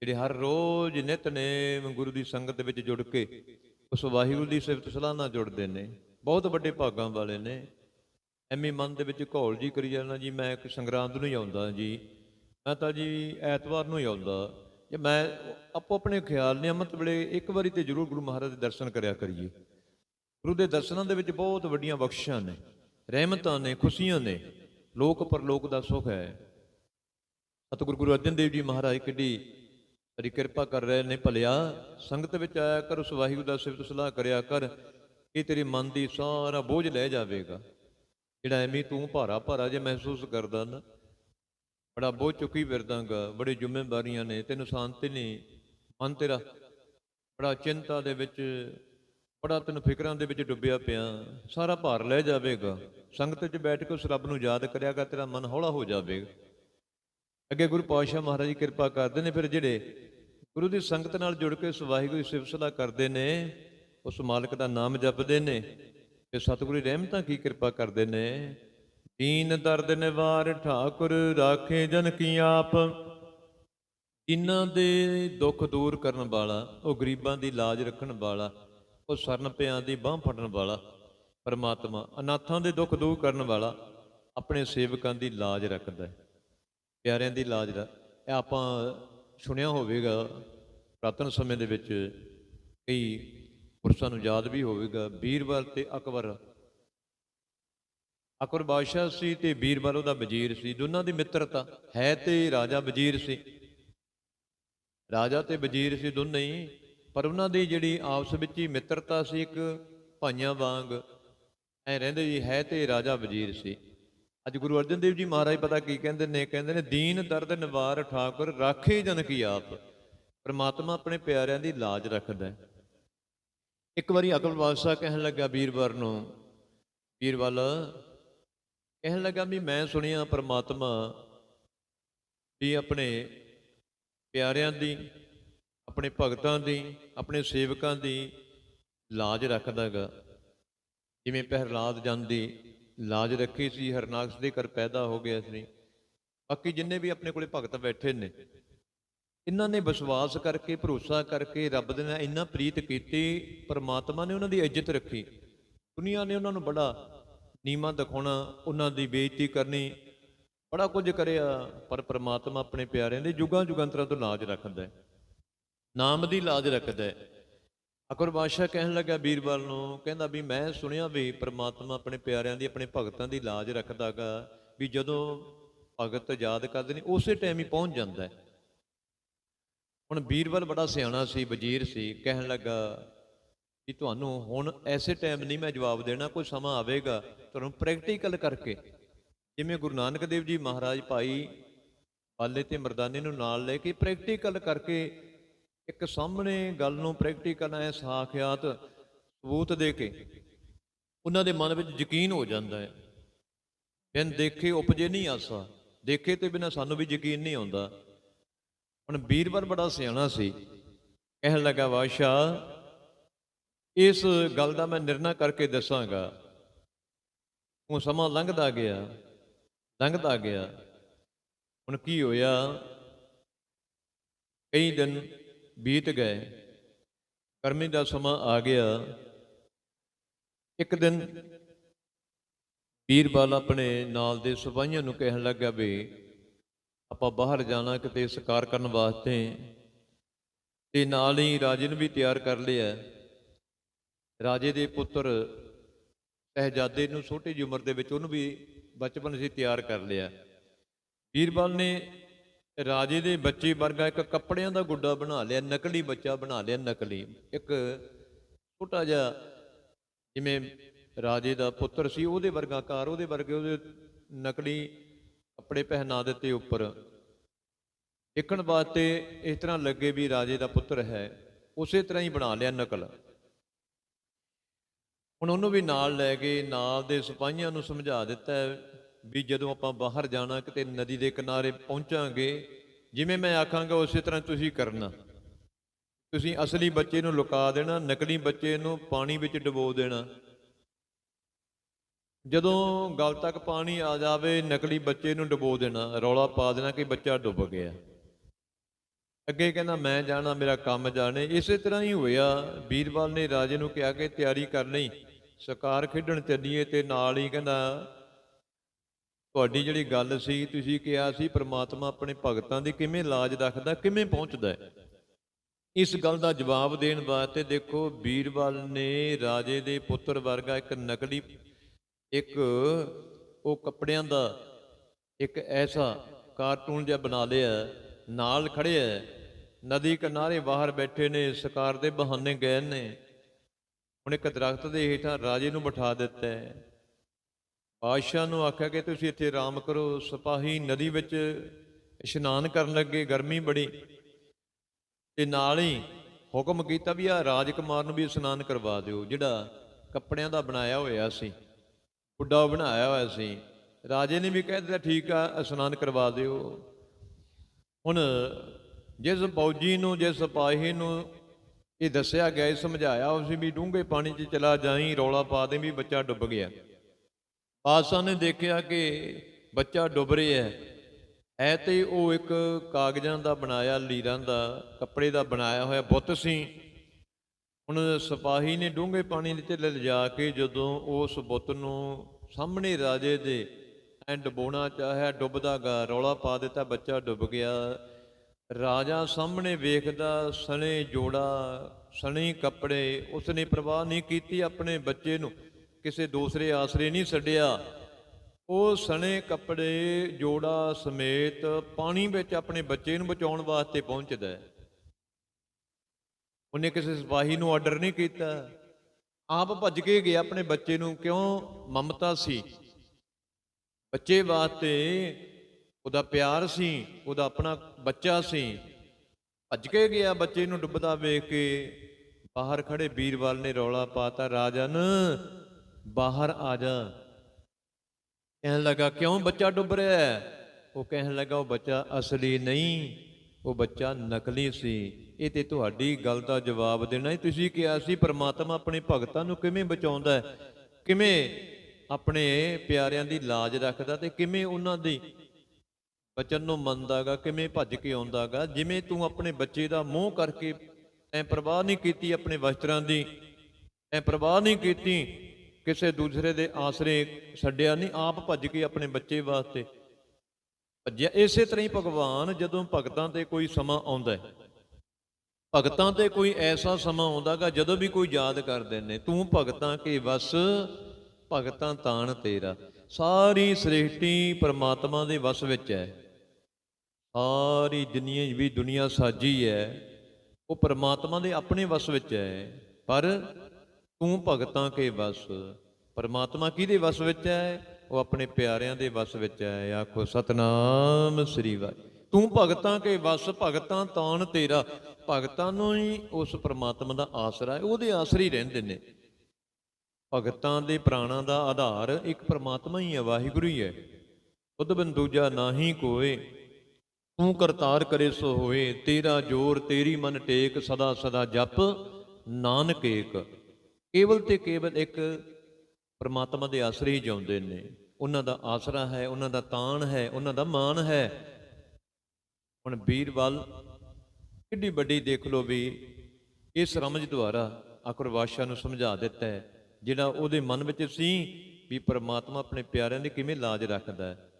ਜਿਹੜੇ ਹਰ ਰੋਜ਼ ਨਿਤਨੇਮ ਗੁਰੂ ਦੀ ਸੰਗਤ ਵਿੱਚ ਜੁੜ ਕੇ ਉਸ ਵਾਹਿਗੁਰੂ ਦੀ ਸਿਫਤ ਸਲਾਹ ਨਾਲ ਜੁੜਦੇ ਨੇ। ਬਹੁਤ ਵੱਡੇ ਭਾਗਾਂ ਵਾਲੇ ਨੇ। ਐਵੇਂ ਮਨ ਦੇ ਵਿੱਚ ਘੋਲ ਜੀ ਕਰੀ ਜਾਣਾ ਜੀ, ਮੈਂ ਇੱਕ ਸੰਗਰਾਂਦ ਨੂੰ ਹੀ ਆਉਂਦਾ, ਜੀ। ਮੈਂ ਤਾਂ ਜੀ ਐਤਵਾਰ ਨੂੰ ਹੀ ਆਉਂਦਾ। ਜੇ ਮੈਂ ਆਪੋ ਆਪਣੇ ਖਿਆਲ ਨੇ ਅੰਮ੍ਰਿਤ ਵੇਲੇ ਇੱਕ ਵਾਰੀ ਤੇ ਜ਼ਰੂਰ ਗੁਰੂ ਮਹਾਰਾਜ ਦੇ ਦਰਸ਼ਨ ਕਰਿਆ ਕਰੀਏ। ਗੁਰੂ ਦੇ ਦਰਸ਼ਨਾਂ ਦੇ ਵਿੱਚ ਬਹੁਤ ਵੱਡੀਆਂ ਬਖਸ਼ਿਸ਼ਾਂ ਨੇ। ਰਹਿਮਤਾਂ ਨੇ, ਖੁਸ਼ੀਆਂ ਨੇ। ਲੋਕ ਪਰਲੋਕ ਦਾ ਸੁਖ ਹੈ। ਸਤਿਗੁਰੂ ਗੁਰੂ ਅਰਜਨ ਦੇਵ ਜੀ ਮਹਾਰਾਜ ਕਿੱਡੀ ਤੇਰੀ ਕਿਰਪਾ ਕਰ ਰਹੇ ਨੇ। ਭਲਿਆ, ਸੰਗਤ ਵਿੱਚ ਆਇਆ ਕਰ, ਉਸ ਵਾਹਿਗੁਰੂ ਦਾ ਸਿਫਤ ਸਲਾਹ ਕਰਿਆ ਕਰ ਇਹ ਤੇਰੇ ਮਨ ਦੀ ਸਾਰਾ ਬੋਝ ਲੈ ਜਾਵੇਗਾ। ਜਿਹੜਾ ਐਵੇਂ ਤੂੰ ਭਾਰਾ ਭਾਰਾ ਜੇ ਮਹਿਸੂਸ ਕਰਦਾ ਨਾ, ਬੜਾ ਬੋਝ ਚੁੱਕੀ ਫਿਰਦਾਗਾ, ਬੜੀ ਜ਼ਿੰਮੇਵਾਰੀਆਂ ਨੇ, ਤੈਨੂੰ ਸ਼ਾਂਤੀ ਨਹੀਂ, ਮਨ ਤੇਰਾ ਬੜਾ ਚਿੰਤਾ ਦੇ ਵਿੱਚ ਬੜਾ ਤੈਨੂੰ ਫਿਕਰਾਂ ਦੇ ਵਿੱਚ ਡੁੱਬਿਆ ਪਿਆ। ਸਾਰਾ ਭਾਰ ਲੈ ਜਾਵੇਗਾ। ਸੰਗਤ 'ਚ ਬੈਠ ਕੇ ਉਸ ਰੱਬ ਨੂੰ ਯਾਦ ਕਰਿਆਗਾ, ਤੇਰਾ ਮਨ ਹੌਲਾ ਹੋ ਜਾਵੇਗਾ। ਅੱਗੇ ਗੁਰੂ ਪਾਤਸ਼ਾਹ ਮਹਾਰਾਜ ਜੀ ਕਿਰਪਾ ਕਰਦੇ ਨੇ, ਫਿਰ ਜਿਹੜੇ ਗੁਰੂ ਦੀ ਸੰਗਤ ਨਾਲ ਜੁੜ ਕੇ ਉਸ ਵਾਹਿਗੁਰੂ ਦੀ ਸਿਫਤ ਸਲਾਹ ਕਰਦੇ ਨੇ, ਉਸ ਮਾਲਕ ਦਾ ਨਾਮ ਜਪਦੇ ਨੇ, ਤੇ ਸਤਿਗੁਰੂ ਦੀ ਰਹਿਮਤਾਂ ਕੀ ਕਿਰਪਾ ਕਰਦੇ ਨੇ। ਦੀਨ ਦਰਦ ਨਿਵਾਰ ਠਾਕੁਰ ਰਾਖੇ ਜਨ ਕੀ ਆਪ। ਇਹਨਾਂ ਦੇ ਦੁੱਖ ਦੂਰ ਕਰਨ ਵਾਲਾ, ਉਹ ਗਰੀਬਾਂ ਦੀ ਲਾਜ ਰੱਖਣ ਵਾਲਾ ਉਹ ਸਰਨ ਪਿਆਂ ਦੀ ਬਾਹ ਫੜਨ ਵਾਲਾ ਪਰਮਾਤਮਾ, ਅਨਾਥਾਂ ਦੇ ਦੁੱਖ ਦੂਰ ਕਰਨ ਵਾਲਾ ਆਪਣੇ ਸੇਵਕਾਂ ਦੀ ਲਾਜ ਰੱਖਦਾ ਹੈ। ਪਿਆਰਿਆਂ ਦੀ ਲਾਜ ਦਾ ਇਹ ਆਪਾਂ ਸੁਣਿਆ ਹੋਵੇਗਾ ਪ੍ਰਾਤਨ ਸਮੇਂ ਦੇ ਵਿੱਚ ਕਈ ਪੁਰਸ਼ਾਂ ਨੂੰ ਯਾਦ ਵੀ ਹੋਵੇਗਾ, ਬੀਰਬਲ ਤੇ ਅਕਬਰ। ਅਕਬਰ ਬਾਦਸ਼ਾਹ ਸੀ ਤੇ ਬੀਰਬਲ ਉਹਦਾ ਵਜ਼ੀਰ ਸੀ, ਦੋਨਾਂ ਦੀ ਮਿੱਤਰਤਾ, ਹੈ ਤੇ ਰਾਜਾ ਵਜ਼ੀਰ ਸੀ। ਰਾਜਾ ਤੇ ਵਜ਼ੀਰ ਸੀ ਦੋਨੇ ਹੀ। ਪਰ ਉਹਨਾਂ ਦੀ ਜਿਹੜੀ ਆਪਸ ਵਿੱਚ ਹੀ ਮਿੱਤਰਤਾ ਸੀ, ਇੱਕ ਭਾਈਆਂ ਵਾਂਗ, ਐ ਰਹਿੰਦੇ ਜੀ ਹੈ ਤੇ ਰਾਜਾ ਵਜ਼ੀਰ ਸੀ। ਅੱਜ ਗੁਰੂ ਅਰਜਨ ਦੇਵ ਜੀ ਮਹਾਰਾਜ ਪਤਾ ਕੀ ਕਹਿੰਦੇ ਨੇ? ਕਹਿੰਦੇ ਨੇ, ਦੀਨ, ਦਰਦ, ਨਿਵਾਰ, ਠਾਕੁਰ, ਰਾਖੇ ਜਨ ਕੀ ਆਪ। ਪਰਮਾਤਮਾ ਆਪਣੇ ਪਿਆਰਿਆਂ ਦੀ ਲਾਜ ਰੱਖਦਾ ਹੈ। ਇੱਕ ਵਾਰੀ ਅਕਲ ਬਾਦਸ਼ਾਹ ਕਹਿਣ ਲੱਗਾ ਬੀਰਬਲ ਨੂੰ ਬੀਰਬਲ ਕਹਿਣ ਲੱਗਾ ਵੀ ਮੈਂ ਸੁਣਿਆ ਪਰਮਾਤਮਾ ਵੀ ਆਪਣੇ ਪਿਆਰਿਆਂ ਦੀ ਆਪਣੇ ਭਗਤਾਂ ਦੀ, ਆਪਣੇ ਸੇਵਕਾਂ ਦੀ ਲਾਜ ਰੱਖਦਾਗਾ। ਜਿਵੇਂ ਪਹਿਰਲਾਦ ਜਾਂਦੀ ਲਾਜ ਰੱਖੀ ਸੀ, ਹਰਨਾਕਸ਼ ਦੇ ਘਰ ਪੈਦਾ ਹੋ ਗਿਆ ਸੀ। ਬਾਕੀ ਜਿੰਨੇ ਵੀ ਆਪਣੇ ਕੋਲੇ ਭਗਤ ਬੈਠੇ ਨੇ, ਇਹਨਾਂ ਨੇ ਵਿਸ਼ਵਾਸ ਕਰਕੇ, ਭਰੋਸਾ ਕਰਕੇ ਰੱਬ ਦੇ ਨਾਲ ਇੰਨਾ ਪ੍ਰੀਤ ਕੀਤੀ, ਪਰਮਾਤਮਾ ਨੇ ਉਹਨਾਂ ਦੀ ਇੱਜ਼ਤ ਰੱਖੀ। ਦੁਨੀਆ ਨੇ ਉਹਨਾਂ ਨੂੰ ਬੜਾ ਨੀਮਾ ਦਿਖਾਉਣਾ, ਉਹਨਾਂ ਦੀ ਬੇਇੱਜ਼ਤੀ ਕਰਨੀ, ਬੜਾ ਕੁਝ ਕਰਿਆ, ਪਰ ਪਰਮਾਤਮਾ ਆਪਣੇ ਪਿਆਰਿਆਂ ਦੇ ਜੁਗਾਂ ਜੁਗੰਤਰਾਂ ਤੋਂ ਲਾਜ ਰੱਖਦਾ ਹੈ। ਨਾਮ ਦੀ ਲਾਜ ਰੱਖਦਾ ਹੈ। ਅਕਬਰ ਬਾਦਸ਼ਾਹ ਕਹਿਣ ਲੱਗਾ ਬੀਰਬਲ ਨੂੰ, ਕਹਿੰਦਾ ਵੀ ਮੈਂ ਸੁਣਿਆ ਵੀ ਪ੍ਰਮਾਤਮਾ ਆਪਣੇ ਪਿਆਰਿਆਂ ਦੀ, ਆਪਣੇ ਭਗਤਾਂ ਦੀ ਲਾਜ ਰੱਖਦਾਗਾ ਵੀ ਜਦੋਂ ਭਗਤ ਯਾਦ ਕਰਦੇ ਨੇ, ਉਸੇ ਟਾਈਮ ਹੀ ਪਹੁੰਚ ਜਾਂਦਾ ਹੈ। ਹੁਣ ਬੀਰਬਲ ਬੜਾ ਸਿਆਣਾ ਸੀ, ਵਜ਼ੀਰ ਸੀ, ਕਹਿਣ ਲੱਗਾ ਵੀ ਤੁਹਾਨੂੰ ਹੁਣ ਐਸੇ ਟਾਈਮ ਨਹੀਂ ਮੈਂ ਜਵਾਬ ਦੇਣਾ, ਕੋਈ ਸਮਾਂ ਆਵੇਗਾ, ਤੁਹਾਨੂੰ ਪ੍ਰੈਕਟੀਕਲ ਕਰਕੇ। ਜਿਵੇਂ ਗੁਰੂ ਨਾਨਕ ਦੇਵ ਜੀ ਮਹਾਰਾਜ ਭਾਈ ਪਾਲੇ ਤੇ ਮਰਦਾਨੇ ਨੂੰ ਨਾਲ ਲੈ ਕੇ ਪ੍ਰੈਕਟੀਕਲ ਕਰਕੇ ਇੱਕ ਸਾਹਮਣੇ ਗੱਲ ਨੂੰ ਪ੍ਰੈਕਟੀਕਲ ਐ ਸਾਖਿਆਤ ਸਬੂਤ ਦੇ ਕੇ ਉਹਨਾਂ ਦੇ ਮਨ ਵਿੱਚ ਯਕੀਨ ਹੋ ਜਾਂਦਾ ਹੈ। ਬਿਨ ਦੇਖੇ ਉਪਜੇ ਨਹੀਂ ਆਸਾ। ਦੇਖੇ ਤੇ ਬਿਨਾ ਸਾਨੂੰ ਵੀ ਯਕੀਨ ਨਹੀਂ ਆਉਂਦਾ। ਹੁਣ ਬੀਰਬਲ ਬੜਾ ਸਿਆਣਾ ਸੀ। ਕਹਿਣ ਲੱਗਾ ਬਾਦਸ਼ਾਹ ਇਸ ਗੱਲ ਦਾ ਮੈਂ ਨਿਰਣਾ ਕਰਕੇ ਦੱਸਾਂਗਾ। ਉਹ ਸਮਾਂ ਲੰਘਦਾ ਗਿਆ ਲੰਘਦਾ ਗਿਆ। ਹੁਣ ਕੀ ਹੋਇਆ? ਕਈ ਦਿਨ ਬੀਤ ਗਏ। ਗਰਮੀ ਦਾ ਸਮਾਂ ਆ ਗਿਆ। ਇੱਕ ਦਿਨ ਬੀਰਬਲ ਆਪਣੇ ਨਾਲ ਦੇ ਸਿਪਾਹੀਆਂ ਨੂੰ ਕਹਿਣ ਲੱਗਾ ਵੀ ਆਪਾਂ ਬਾਹਰ ਜਾਣਾ ਕਿਤੇ ਸ਼ਿਕਾਰ ਕਰਨ ਵਾਸਤੇ ਤੇ ਨਾਲ ਹੀ ਰਾਜੇ ਨੂੰ ਵੀ ਤਿਆਰ ਕਰ ਲਿਆ। ਰਾਜੇ ਦੇ ਪੁੱਤਰ ਸਹਿਜਾਦੇ ਨੂੰ ਛੋਟੀ ਜਿਹੀ ਉਮਰ ਦੇ ਵਿੱਚ ਉਹਨੂੰ ਵੀ ਬਚਪਨ ਅਸੀਂ ਤਿਆਰ ਕਰ ਲਿਆ। ਬੀਰਬਲ ਨੇ ਰਾਜੇ ਦੇ ਬੱਚੇ ਵਰਗਾ ਇੱਕ ਕੱਪੜਿਆਂ ਦਾ ਗੁੱਡਾ ਬਣਾ ਲਿਆ, ਨਕਲੀ ਬੱਚਾ ਬਣਾ ਲਿਆ, ਨਕਲੀ। ਇੱਕ ਛੋਟਾ ਜਿਹਾ ਜਿਵੇਂ ਰਾਜੇ ਦਾ ਪੁੱਤਰ ਸੀ, ਉਹਦੇ ਵਰਗਾ ਕਾਰ ਉਹਦੇ ਵਰਗੇ ਉਹਦੇ ਨਕਲੀ ਕੱਪੜੇ ਪਹਿਨਾ ਦਿੱਤੇ ਉੱਪਰ। ਦੇਖਣ ਵਾਸਤੇ ਇਸ ਤਰ੍ਹਾਂ ਲੱਗੇ ਵੀ ਰਾਜੇ ਦਾ ਪੁੱਤਰ ਹੈ, ਉਸੇ ਤਰ੍ਹਾਂ ਹੀ ਬਣਾ ਲਿਆ ਨਕਲ। ਹੁਣ ਉਹਨੂੰ ਵੀ ਨਾਲ ਲੈ ਕੇ, ਨਾਲ ਦੇ ਸਿਪਾਹੀਆਂ ਨੂੰ ਸਮਝਾ ਦਿੱਤਾ ਵੀ ਜਦੋਂ ਆਪਾਂ ਬਾਹਰ ਜਾਣਾ, ਕਿਤੇ ਨਦੀ ਦੇ ਕਿਨਾਰੇ ਪਹੁੰਚਾਂਗੇ, ਜਿਵੇਂ ਮੈਂ ਆਖਾਂਗਾ, ਉਸੇ ਤਰ੍ਹਾਂ ਤੁਸੀਂ ਕਰਨਾ। ਤੁਸੀਂ ਅਸਲੀ ਬੱਚੇ ਨੂੰ ਲੁਕਾ ਦੇਣਾ, ਨਕਲੀ ਬੱਚੇ ਨੂੰ ਪਾਣੀ ਵਿੱਚ ਡੁਬੋ ਦੇਣਾ। ਜਦੋਂ ਗਲ ਤੱਕ ਪਾਣੀ ਆ ਜਾਵੇ, ਨਕਲੀ ਬੱਚੇ ਨੂੰ ਡੁਬੋ ਦੇਣਾ, ਰੌਲਾ ਪਾ ਦੇਣਾ ਕਿ ਬੱਚਾ ਡੁੱਬ ਗਿਆ। ਅੱਗੇ ਕਹਿੰਦਾ, ਮੈਂ ਜਾਣਾ, ਮੇਰਾ ਕੰਮ ਜਾਣੇ। ਇਸੇ ਤਰ੍ਹਾਂ ਹੀ ਹੋਇਆ। ਵੀਰਵਾਲ ਨੇ ਰਾਜੇ ਨੂੰ ਕਿਹਾ ਕਿ ਤਿਆਰੀ ਕਰ ਲਈ। ਸ਼ਿਕਾਰ ਖੇਡਣ ਚੱਲੀਏ ਤੇ ਨਾਲ ਹੀ ਕਹਿੰਦਾ ਤੁਹਾਡੀ ਜਿਹੜੀ ਗੱਲ ਸੀ, ਤੁਸੀਂ ਕਿਹਾ ਸੀ ਪ੍ਰਮਾਤਮਾ ਆਪਣੇ ਭਗਤਾਂ ਦੀ ਕਿਵੇਂ ਲਾਜ ਰੱਖਦਾ, ਕਿਵੇਂ ਪਹੁੰਚਦਾ ਹੈ? ਇਸ ਗੱਲ ਦਾ ਜਵਾਬ ਦੇਣ ਵਾਸਤੇ ਦੇਖੋ ਵੀਰਵਾਲ ਨੇ ਰਾਜੇ ਦੇ ਪੁੱਤਰ ਵਰਗਾ ਇੱਕ ਨਕਲੀ, ਇੱਕ ਉਹ ਕੱਪੜਿਆਂ ਦਾ ਇੱਕ ਐਸਾ ਕਾਰਟੂਨ ਜਿਹਾ ਬਣਾ ਲਿਆ, ਨਾਲ ਖੜਿਆ ਨਦੀ ਕਿਨਾਰੇ ਬਾਹਰ ਬੈਠੇ ਨੇ ਸਰਕਾਰ ਦੇ ਬਹਾਨੇ ਗਏ ਨੇ, ਹੁਣ ਇੱਕ ਦਰਖਤ ਦੇ ਹੇਠਾਂ ਰਾਜੇ ਨੂੰ ਬਿਠਾ ਦਿੱਤਾ ਹੈ ਨੂੰ ਆਖਿਆ ਕਿ ਤੁਸੀਂ ਇੱਥੇ ਆਰਾਮ ਕਰੋ, ਸਿਪਾਹੀ ਨਦੀ ਵਿੱਚ ਇਸ਼ਨਾਨ ਕਰਨ ਲੱਗੇ, ਗਰਮੀ ਬੜੀ। ਤੇ ਨਾਲ ਹੀ ਹੁਕਮ ਕੀਤਾ ਵੀ ਆ ਰਾਜਕੁਮਾਰ ਨੂੰ ਵੀ ਇਸ਼ਨਾਨ ਕਰਵਾ ਦਿਓ, ਜਿਹੜਾ ਕੱਪੜਿਆਂ ਦਾ ਬਣਾਇਆ ਹੋਇਆ ਸੀ ਗੁੱਡਾ ਬਣਾਇਆ ਹੋਇਆ ਸੀ। ਰਾਜੇ ਨੇ ਵੀ ਕਹਿ ਦਿੱਤਾ, ਠੀਕ ਆ, ਇਸ਼ਨਾਨ ਕਰਵਾ ਦਿਓ। ਹੁਣ ਜਿਸ ਫੌਜੀ ਨੂੰ, ਜਿਸ ਸਿਪਾਹੀ ਨੂੰ ਇਹ ਦੱਸਿਆ ਗਿਆ, ਇਹ ਸਮਝਾਇਆ ਉਸ ਵੀ ਡੂੰਘੇ ਪਾਣੀ 'ਚ ਚਲਾ ਜਾਈ, ਰੌਲਾ ਪਾ ਦੇ ਵੀ ਬੱਚਾ ਡੁੱਬ ਗਿਆ। ਬਾਦਸ਼ਾਹ ਨੇ ਦੇਖਿਆ ਕਿ ਬੱਚਾ ਡੁੱਬ ਰਿਹਾ ਹੈ। ਐ ਤੇ ਉਹ ਇੱਕ ਕਾਗਜ਼ਾਂ ਦਾ ਬਣਾਇਆ, ਲੀਰਾਂ ਦਾ, ਕੱਪੜੇ ਦਾ ਬਣਾਇਆ ਹੋਇਆ ਬੁੱਤ ਸੀ। ਹੁਣ ਸਿਪਾਹੀ ਨੇ ਡੂੰਘੇ ਪਾਣੀ ਵਿੱਚ ਲਿਜਾ ਕੇ ਜਦੋਂ ਉਸ ਬੁੱਤ ਨੂੰ ਸਾਹਮਣੇ ਰਾਜੇ ਦੇ ਐ ਡੁਬੋਣਾ ਚਾਹਿਆ, ਡੁੱਬਦਾ ਗਾ, ਰੌਲਾ ਪਾ ਦਿੱਤਾ, ਬੱਚਾ ਡੁੱਬ ਗਿਆ। ਰਾਜਾ ਸਾਹਮਣੇ ਵੇਖਦਾ, ਸਣੇ ਜੋੜਾ, ਸਣੇ ਕੱਪੜੇ, ਉਸਨੇ ਪ੍ਰਵਾਹ ਨਹੀਂ ਕੀਤੀ ਆਪਣੇ ਬੱਚੇ ਨੂੰ। ਕਿਸੇ ਦੂਸਰੇ ਆਸਰੇ ਨਹੀਂ ਛੱਡਿਆ। ਉਹ ਸਣੇ ਕੱਪੜੇ ਜੋੜਾ ਸਮੇਤ ਪਾਣੀ ਵਿੱਚ ਆਪਣੇ ਬੱਚੇ ਨੂੰ ਬਚਾਉਣ ਵਾਸਤੇ ਪਹੁੰਚਦਾ ਹੈ। ਉਹਨੇ ਕਿਸੇ ਸਿਪਾਹੀ ਨੂੰ ਆਰਡਰ ਨਹੀਂ ਕੀਤਾ। ਆਪ ਭੱਜ ਕੇ ਗਿਆ ਆਪਣੇ ਬੱਚੇ ਨੂੰ, ਕਿਉਂ? ਮਮਤਾ ਸੀ। ਬੱਚੇ ਵਾਸਤੇ ਉਹਦਾ ਪਿਆਰ ਸੀ, ਉਹਦਾ ਆਪਣਾ ਬੱਚਾ ਸੀ। ਭੱਜ ਕੇ ਗਿਆ ਬੱਚੇ ਨੂੰ ਡੁੱਬਦਾ ਵੇਖ ਕੇ। ਬਾਹਰ ਖੜੇ ਵੀਰਵਾਲ ਨੇ ਰੌਲਾ ਪਾਤਾ, ਰਾਜਨ ਬਾਹਰ ਆ ਜਾ। ਕਹਿਣ ਲੱਗਾ, ਕਿਉਂ ਬੱਚਾ ਡੁੱਬ ਰਿਹਾ ਹੈ? ਉਹ ਕਹਿਣ ਲੱਗਾ, ਉਹ ਬੱਚਾ ਅਸਲੀ ਨਹੀਂ, ਉਹ ਬੱਚਾ ਨਕਲੀ ਸੀ। ਇਹ ਤੇ ਤੁਹਾਡੀ ਗੱਲ ਦਾ ਜਵਾਬ ਦੇਣਾ ਤੁਸੀਂ ਕਿਹਾ ਸੀ, ਪ੍ਰਮਾਤਮਾ ਆਪਣੇ ਭਗਤਾਂ ਨੂੰ ਕਿਵੇਂ ਬਚਾਉਂਦਾ ਹੈ? ਕਿਵੇਂ ਆਪਣੇ ਪਿਆਰਿਆਂ ਦੀ ਲਾਜ ਰੱਖਦਾ ਤੇ ਕਿਵੇਂ ਉਹਨਾਂ ਦੀ ਬਚਨ ਨੂੰ ਮੰਨਦਾਗਾ, ਕਿਵੇਂ ਭੱਜ ਕੇ ਆਉਂਦਾਗਾ? ਜਿਵੇਂ ਤੂੰ ਆਪਣੇ ਬੱਚੇ ਦਾ ਮੋਹ ਕਰਕੇ ਐ ਪਰਵਾਹ ਨਹੀਂ ਕੀਤੀ, ਆਪਣੇ ਵਸਤਰਾਂ ਦੀ ਐ ਪਰਵਾਹ ਨਹੀਂ ਕੀਤੀ ਕਿਸੇ ਦੂਸਰੇ ਦੇ ਆਸਰੇ ਛੱਡਿਆ ਨਹੀਂ, ਆਪ ਭੱਜ ਕੇ ਆਪਣੇ ਬੱਚੇ ਵਾਸਤੇ। ਭੱਜਿਆ ਇਸੇ ਤਰ੍ਹਾਂ ਹੀ ਭਗਵਾਨ ਜਦੋਂ ਭਗਤਾਂ ਤੇ ਕੋਈ ਸਮਾਂ ਆਉਂਦਾ ਹੈ। ਭਗਤਾਂ ਤੇ ਕੋਈ ਐਸਾ ਸਮਾਂ ਆਉਂਦਾਗਾ ਜਦੋਂ ਵੀ ਕੋਈ ਯਾਦ ਕਰਦੇ ਨੇ, ਤੂੰ ਭਗਤਾਂ ਕੇ ਵਸ, ਭਗਤਾਂ ਤਾਣ ਤੇਰਾ। ਸਾਰੀ ਸ੍ਰਿਸ਼ਟੀ ਪਰਮਾਤਮਾ ਦੇ ਵਸ ਵਿੱਚ ਹੈ। ਸਾਰੀ ਦੁਨੀਆ ਵੀ ਦੁਨੀਆ ਸਾਜੀ ਹੈ, ਉਹ ਪਰਮਾਤਮਾ ਦੇ ਆਪਣੇ ਵਸ ਵਿੱਚ ਹੈ। ਪਰ ਤੂੰ ਭਗਤਾਂ ਕੇ ਵਸ। ਪਰਮਾਤਮਾ ਕਿਹਦੇ ਵਸ ਵਿੱਚ ਹੈ? ਉਹ ਆਪਣੇ ਪਿਆਰਿਆਂ ਦੇ ਵਸ ਵਿੱਚ ਹੈ। ਆਖੋ, ਸਤਨਾਮ ਸ੍ਰੀ ਵਾਹਿਗੁਰੂ ਤੂੰ ਭਗਤਾਂ ਕੇ ਵਸ, ਭਗਤਾਂ ਤਾਣ ਤੇਰਾ। ਭਗਤਾਂ ਨੂੰ ਹੀ ਉਸ ਪਰਮਾਤਮਾ ਦਾ ਆਸਰਾ ਹੈ। ਉਹਦੇ ਆਸਰੇ ਹੀ ਰਹਿੰਦੇ ਨੇ। ਭਗਤਾਂ ਦੇ ਪ੍ਰਾਣਾਂ ਦਾ ਆਧਾਰ ਇੱਕ ਪਰਮਾਤਮਾ ਹੀ ਹੈ, ਵਾਹਿਗੁਰੂ ਹੀ ਹੈ। ਉਦ ਬਿਨ ਦੂਜਾ ਨਾਹੀ ਕੋਏ। ਤੂੰ ਕਰਤਾਰ ਕਰੇ ਸੋ ਹੋਏ। ਤੇਰਾ ਜੋਰ, ਤੇਰੀ ਮਨ ਟੇਕ, ਸਦਾ ਸਦਾ ਜਪ। ਨਾਨਕ ਏਕ। ਕੇਵਲ ਤੇ ਕੇਵਲ ਇੱਕ ਪਰਮਾਤਮਾ ਦੇ ਆਸਰੇ ਹੀ ਜਿਉਂਦੇ ਨੇ। ਉਹਨਾਂ ਦਾ ਆਸਰਾ ਹੈ, ਉਹਨਾਂ ਦਾ ਤਾਣ ਹੈ, ਉਹਨਾਂ ਦਾ ਮਾਣ ਹੈ। ਹੁਣ ਵੀਰਵਾਲ ਕਿੱਡੀ ਵੱਡੀ ਦੇਖ ਲੋ ਵੀ ਇਸ ਰਮਜ ਦੁਆਰਾ ਆਖਰ ਬਾਦਸ਼ਾਹ ਨੂੰ ਸਮਝਾ ਦਿੱਤਾ ਹੈ, ਜਿਹੜਾ ਉਹਦੇ ਮਨ ਵਿੱਚ ਸੀ ਵੀ ਪਰਮਾਤਮਾ ਆਪਣੇ ਪਿਆਰਿਆਂ ਦੀ ਕਿਵੇਂ ਲਾਜ ਰੱਖਦਾ ਹੈ।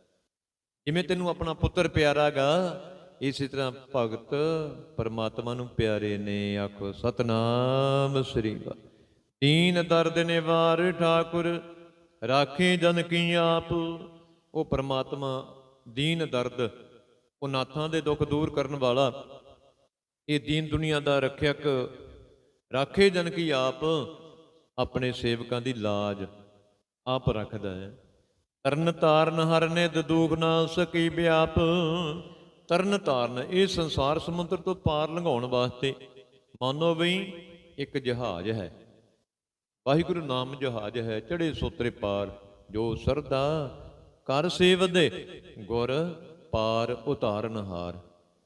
ਜਿਵੇਂ ਤੈਨੂੰ ਆਪਣਾ ਪੁੱਤਰ ਪਿਆਰਾਗਾ? ਇਸੇ ਤਰ੍ਹਾਂ ਭਗਤ ਪਰਮਾਤਮਾ ਨੂੰ ਪਿਆਰੇ ਨੇ ਆਖੋ, ਸਤਨਾਮ ਸ੍ਰੀ ਵਾਹਿਗੁਰੂ ਦੀਨ ਦਰਦ ਨਿਵਾਰ ਠਾਕੁਰ, ਰਾਖੇ ਜਨ ਕੀ ਆਪ। ਉਹ ਪਰਮਾਤਮਾ ਦੀਨ ਦਰਦ, ਉਹ ਨਾਥਾਂ ਦੇ ਦੁੱਖ ਦੂਰ ਕਰਨ ਵਾਲਾ। ਇਹ ਦੀਨ ਦੁਨੀਆ ਦਾ ਰੱਖਿਅਕ, ਰਾਖੇ ਜਨ ਕੀ ਆਪ, ਆਪਣੇ ਸੇਵਕਾਂ ਦੀ ਲਾਜ ਆਪ ਰੱਖਦਾ ਹੈ। ਤਰਨ ਤਾਰਨ ਹਰ ਨਿਧ ਦੁਖ ਨਾ ਸਕੀ ਵਿਆਪ। ਤਰਨ ਤਾਰਨ, ਇਹ ਸੰਸਾਰ ਸਮੁੰਦਰ ਤੋਂ ਪਾਰ ਲੰਘਾਉਣ ਵਾਸਤੇ, ਮਾਨੋ ਵੀ ਇੱਕ ਜਹਾਜ਼ ਹੈ। ਵਾਹਿਗੁਰੂ ਨਾਮ ਜਹਾਜ਼ ਹੈ ਚੜੇ ਸੋਤਰੇ ਪਾਰ ਜੋ ਸਰਦਾ ਕਰ ਸੇਵਦੇ, ਗੁਰ ਪਾਰ ਉਤਾਰਨ ਹਾਰ।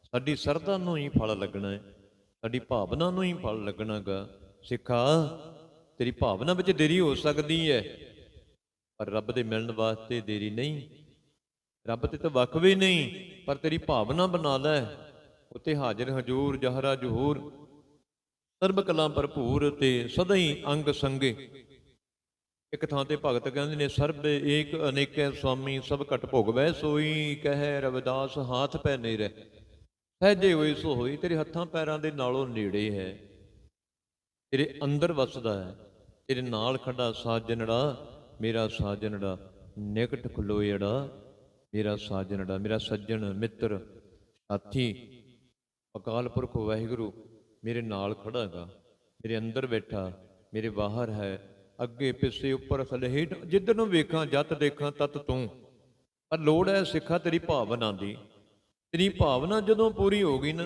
ਸਾਡੀ ਸਰਦਾ ਨੂੰ ਹੀ ਫਲ ਲੱਗਣਾ ਹੈ, ਸਾਡੀ ਭਾਵਨਾ ਨੂੰ ਹੀ ਫਲ ਲੱਗਣਾਗਾ ਸਿੱਖਾ, ਤੇਰੀ ਭਾਵਨਾ ਵਿੱਚ ਦੇਰੀ ਹੋ ਸਕਦੀ ਹੈ, ਪਰ ਰੱਬ ਦੇ ਮਿਲਣ ਵਾਸਤੇ ਦੇਰੀ ਨਹੀਂ। ਰੱਬ ਤੇ ਤਾਂ ਵੱਖ ਵੀ ਨਹੀਂ, ਪਰ ਤੇਰੀ ਭਾਵਨਾ ਬਣਾ ਲੈ। ਉਤੇ ਹਾਜ਼ਰ ਹਜੂਰ, ਜਹਰਾ ਜਹੂਰ ਸਰਬ ਕਲਾ ਭਰਪੂਰ ਤੇ ਸਦਾ ਹੀ ਅੰਗ ਸੰਗੇ। ਇੱਕ ਥਾਂ ਤੇ ਭਗਤ ਕਹਿੰਦੇ ਨੇ, ਸਰਬ ਏਕ ਅਨੇਕੈ ਸੁਆਮੀ ਸਭ ਘਟ ਭੋਗਵੈ ਸੋਈ, ਕਹੈ ਰਵਿਦਾਸ ਹਾਥ ਪੈ ਨੇਰੇ। ਸਹਜੇ ਹੋਈ ਸੋ ਹੋਈ, ਤੇਰੇ ਹੱਥਾਂ ਪੈਰਾਂ ਦੇ ਨਾਲੋਂ ਨੇੜੇ ਹੈ। ਤੇਰੇ ਅੰਦਰ ਵਸਦਾ ਹੈ, ਤੇਰੇ ਨਾਲ ਖੜਾ ਸਾਜਣੜਾ ਮੇਰਾ ਸਾਜਣੜਾ ਨਿਕਟ ਖਲੋਏੜਾ ਮੇਰਾ ਸਾਜਣੜਾ ਮੇਰਾ ਸੱਜਣ ਮਿੱਤਰ ਸਾਥੀ, ਅਕਾਲ ਪੁਰਖ ਵਾਹਿਗੁਰੂ ਮੇਰੇ ਨਾਲ ਖੜਾ ਹੈਗਾ, ਮੇਰੇ ਅੰਦਰ ਬੈਠਾ, ਮੇਰੇ ਬਾਹਰ ਹੈ, ਅੱਗੇ ਪਿੱਛੇ ਉੱਪਰ ਥੱਲੇ ਹੇਠ, ਜਿੱਧਰ ਨੂੰ ਵੇਖਾਂ, ਜੱਤ ਦੇਖਾਂ, ਤਤ ਤੂੰ। ਪਰ ਲੋੜ ਹੈ ਸਿੱਖਾ ਤੇਰੀ ਭਾਵਨਾ ਦੀ। ਤੇਰੀ ਭਾਵਨਾ ਜਦੋਂ ਪੂਰੀ ਹੋ ਗਈ ਨਾ,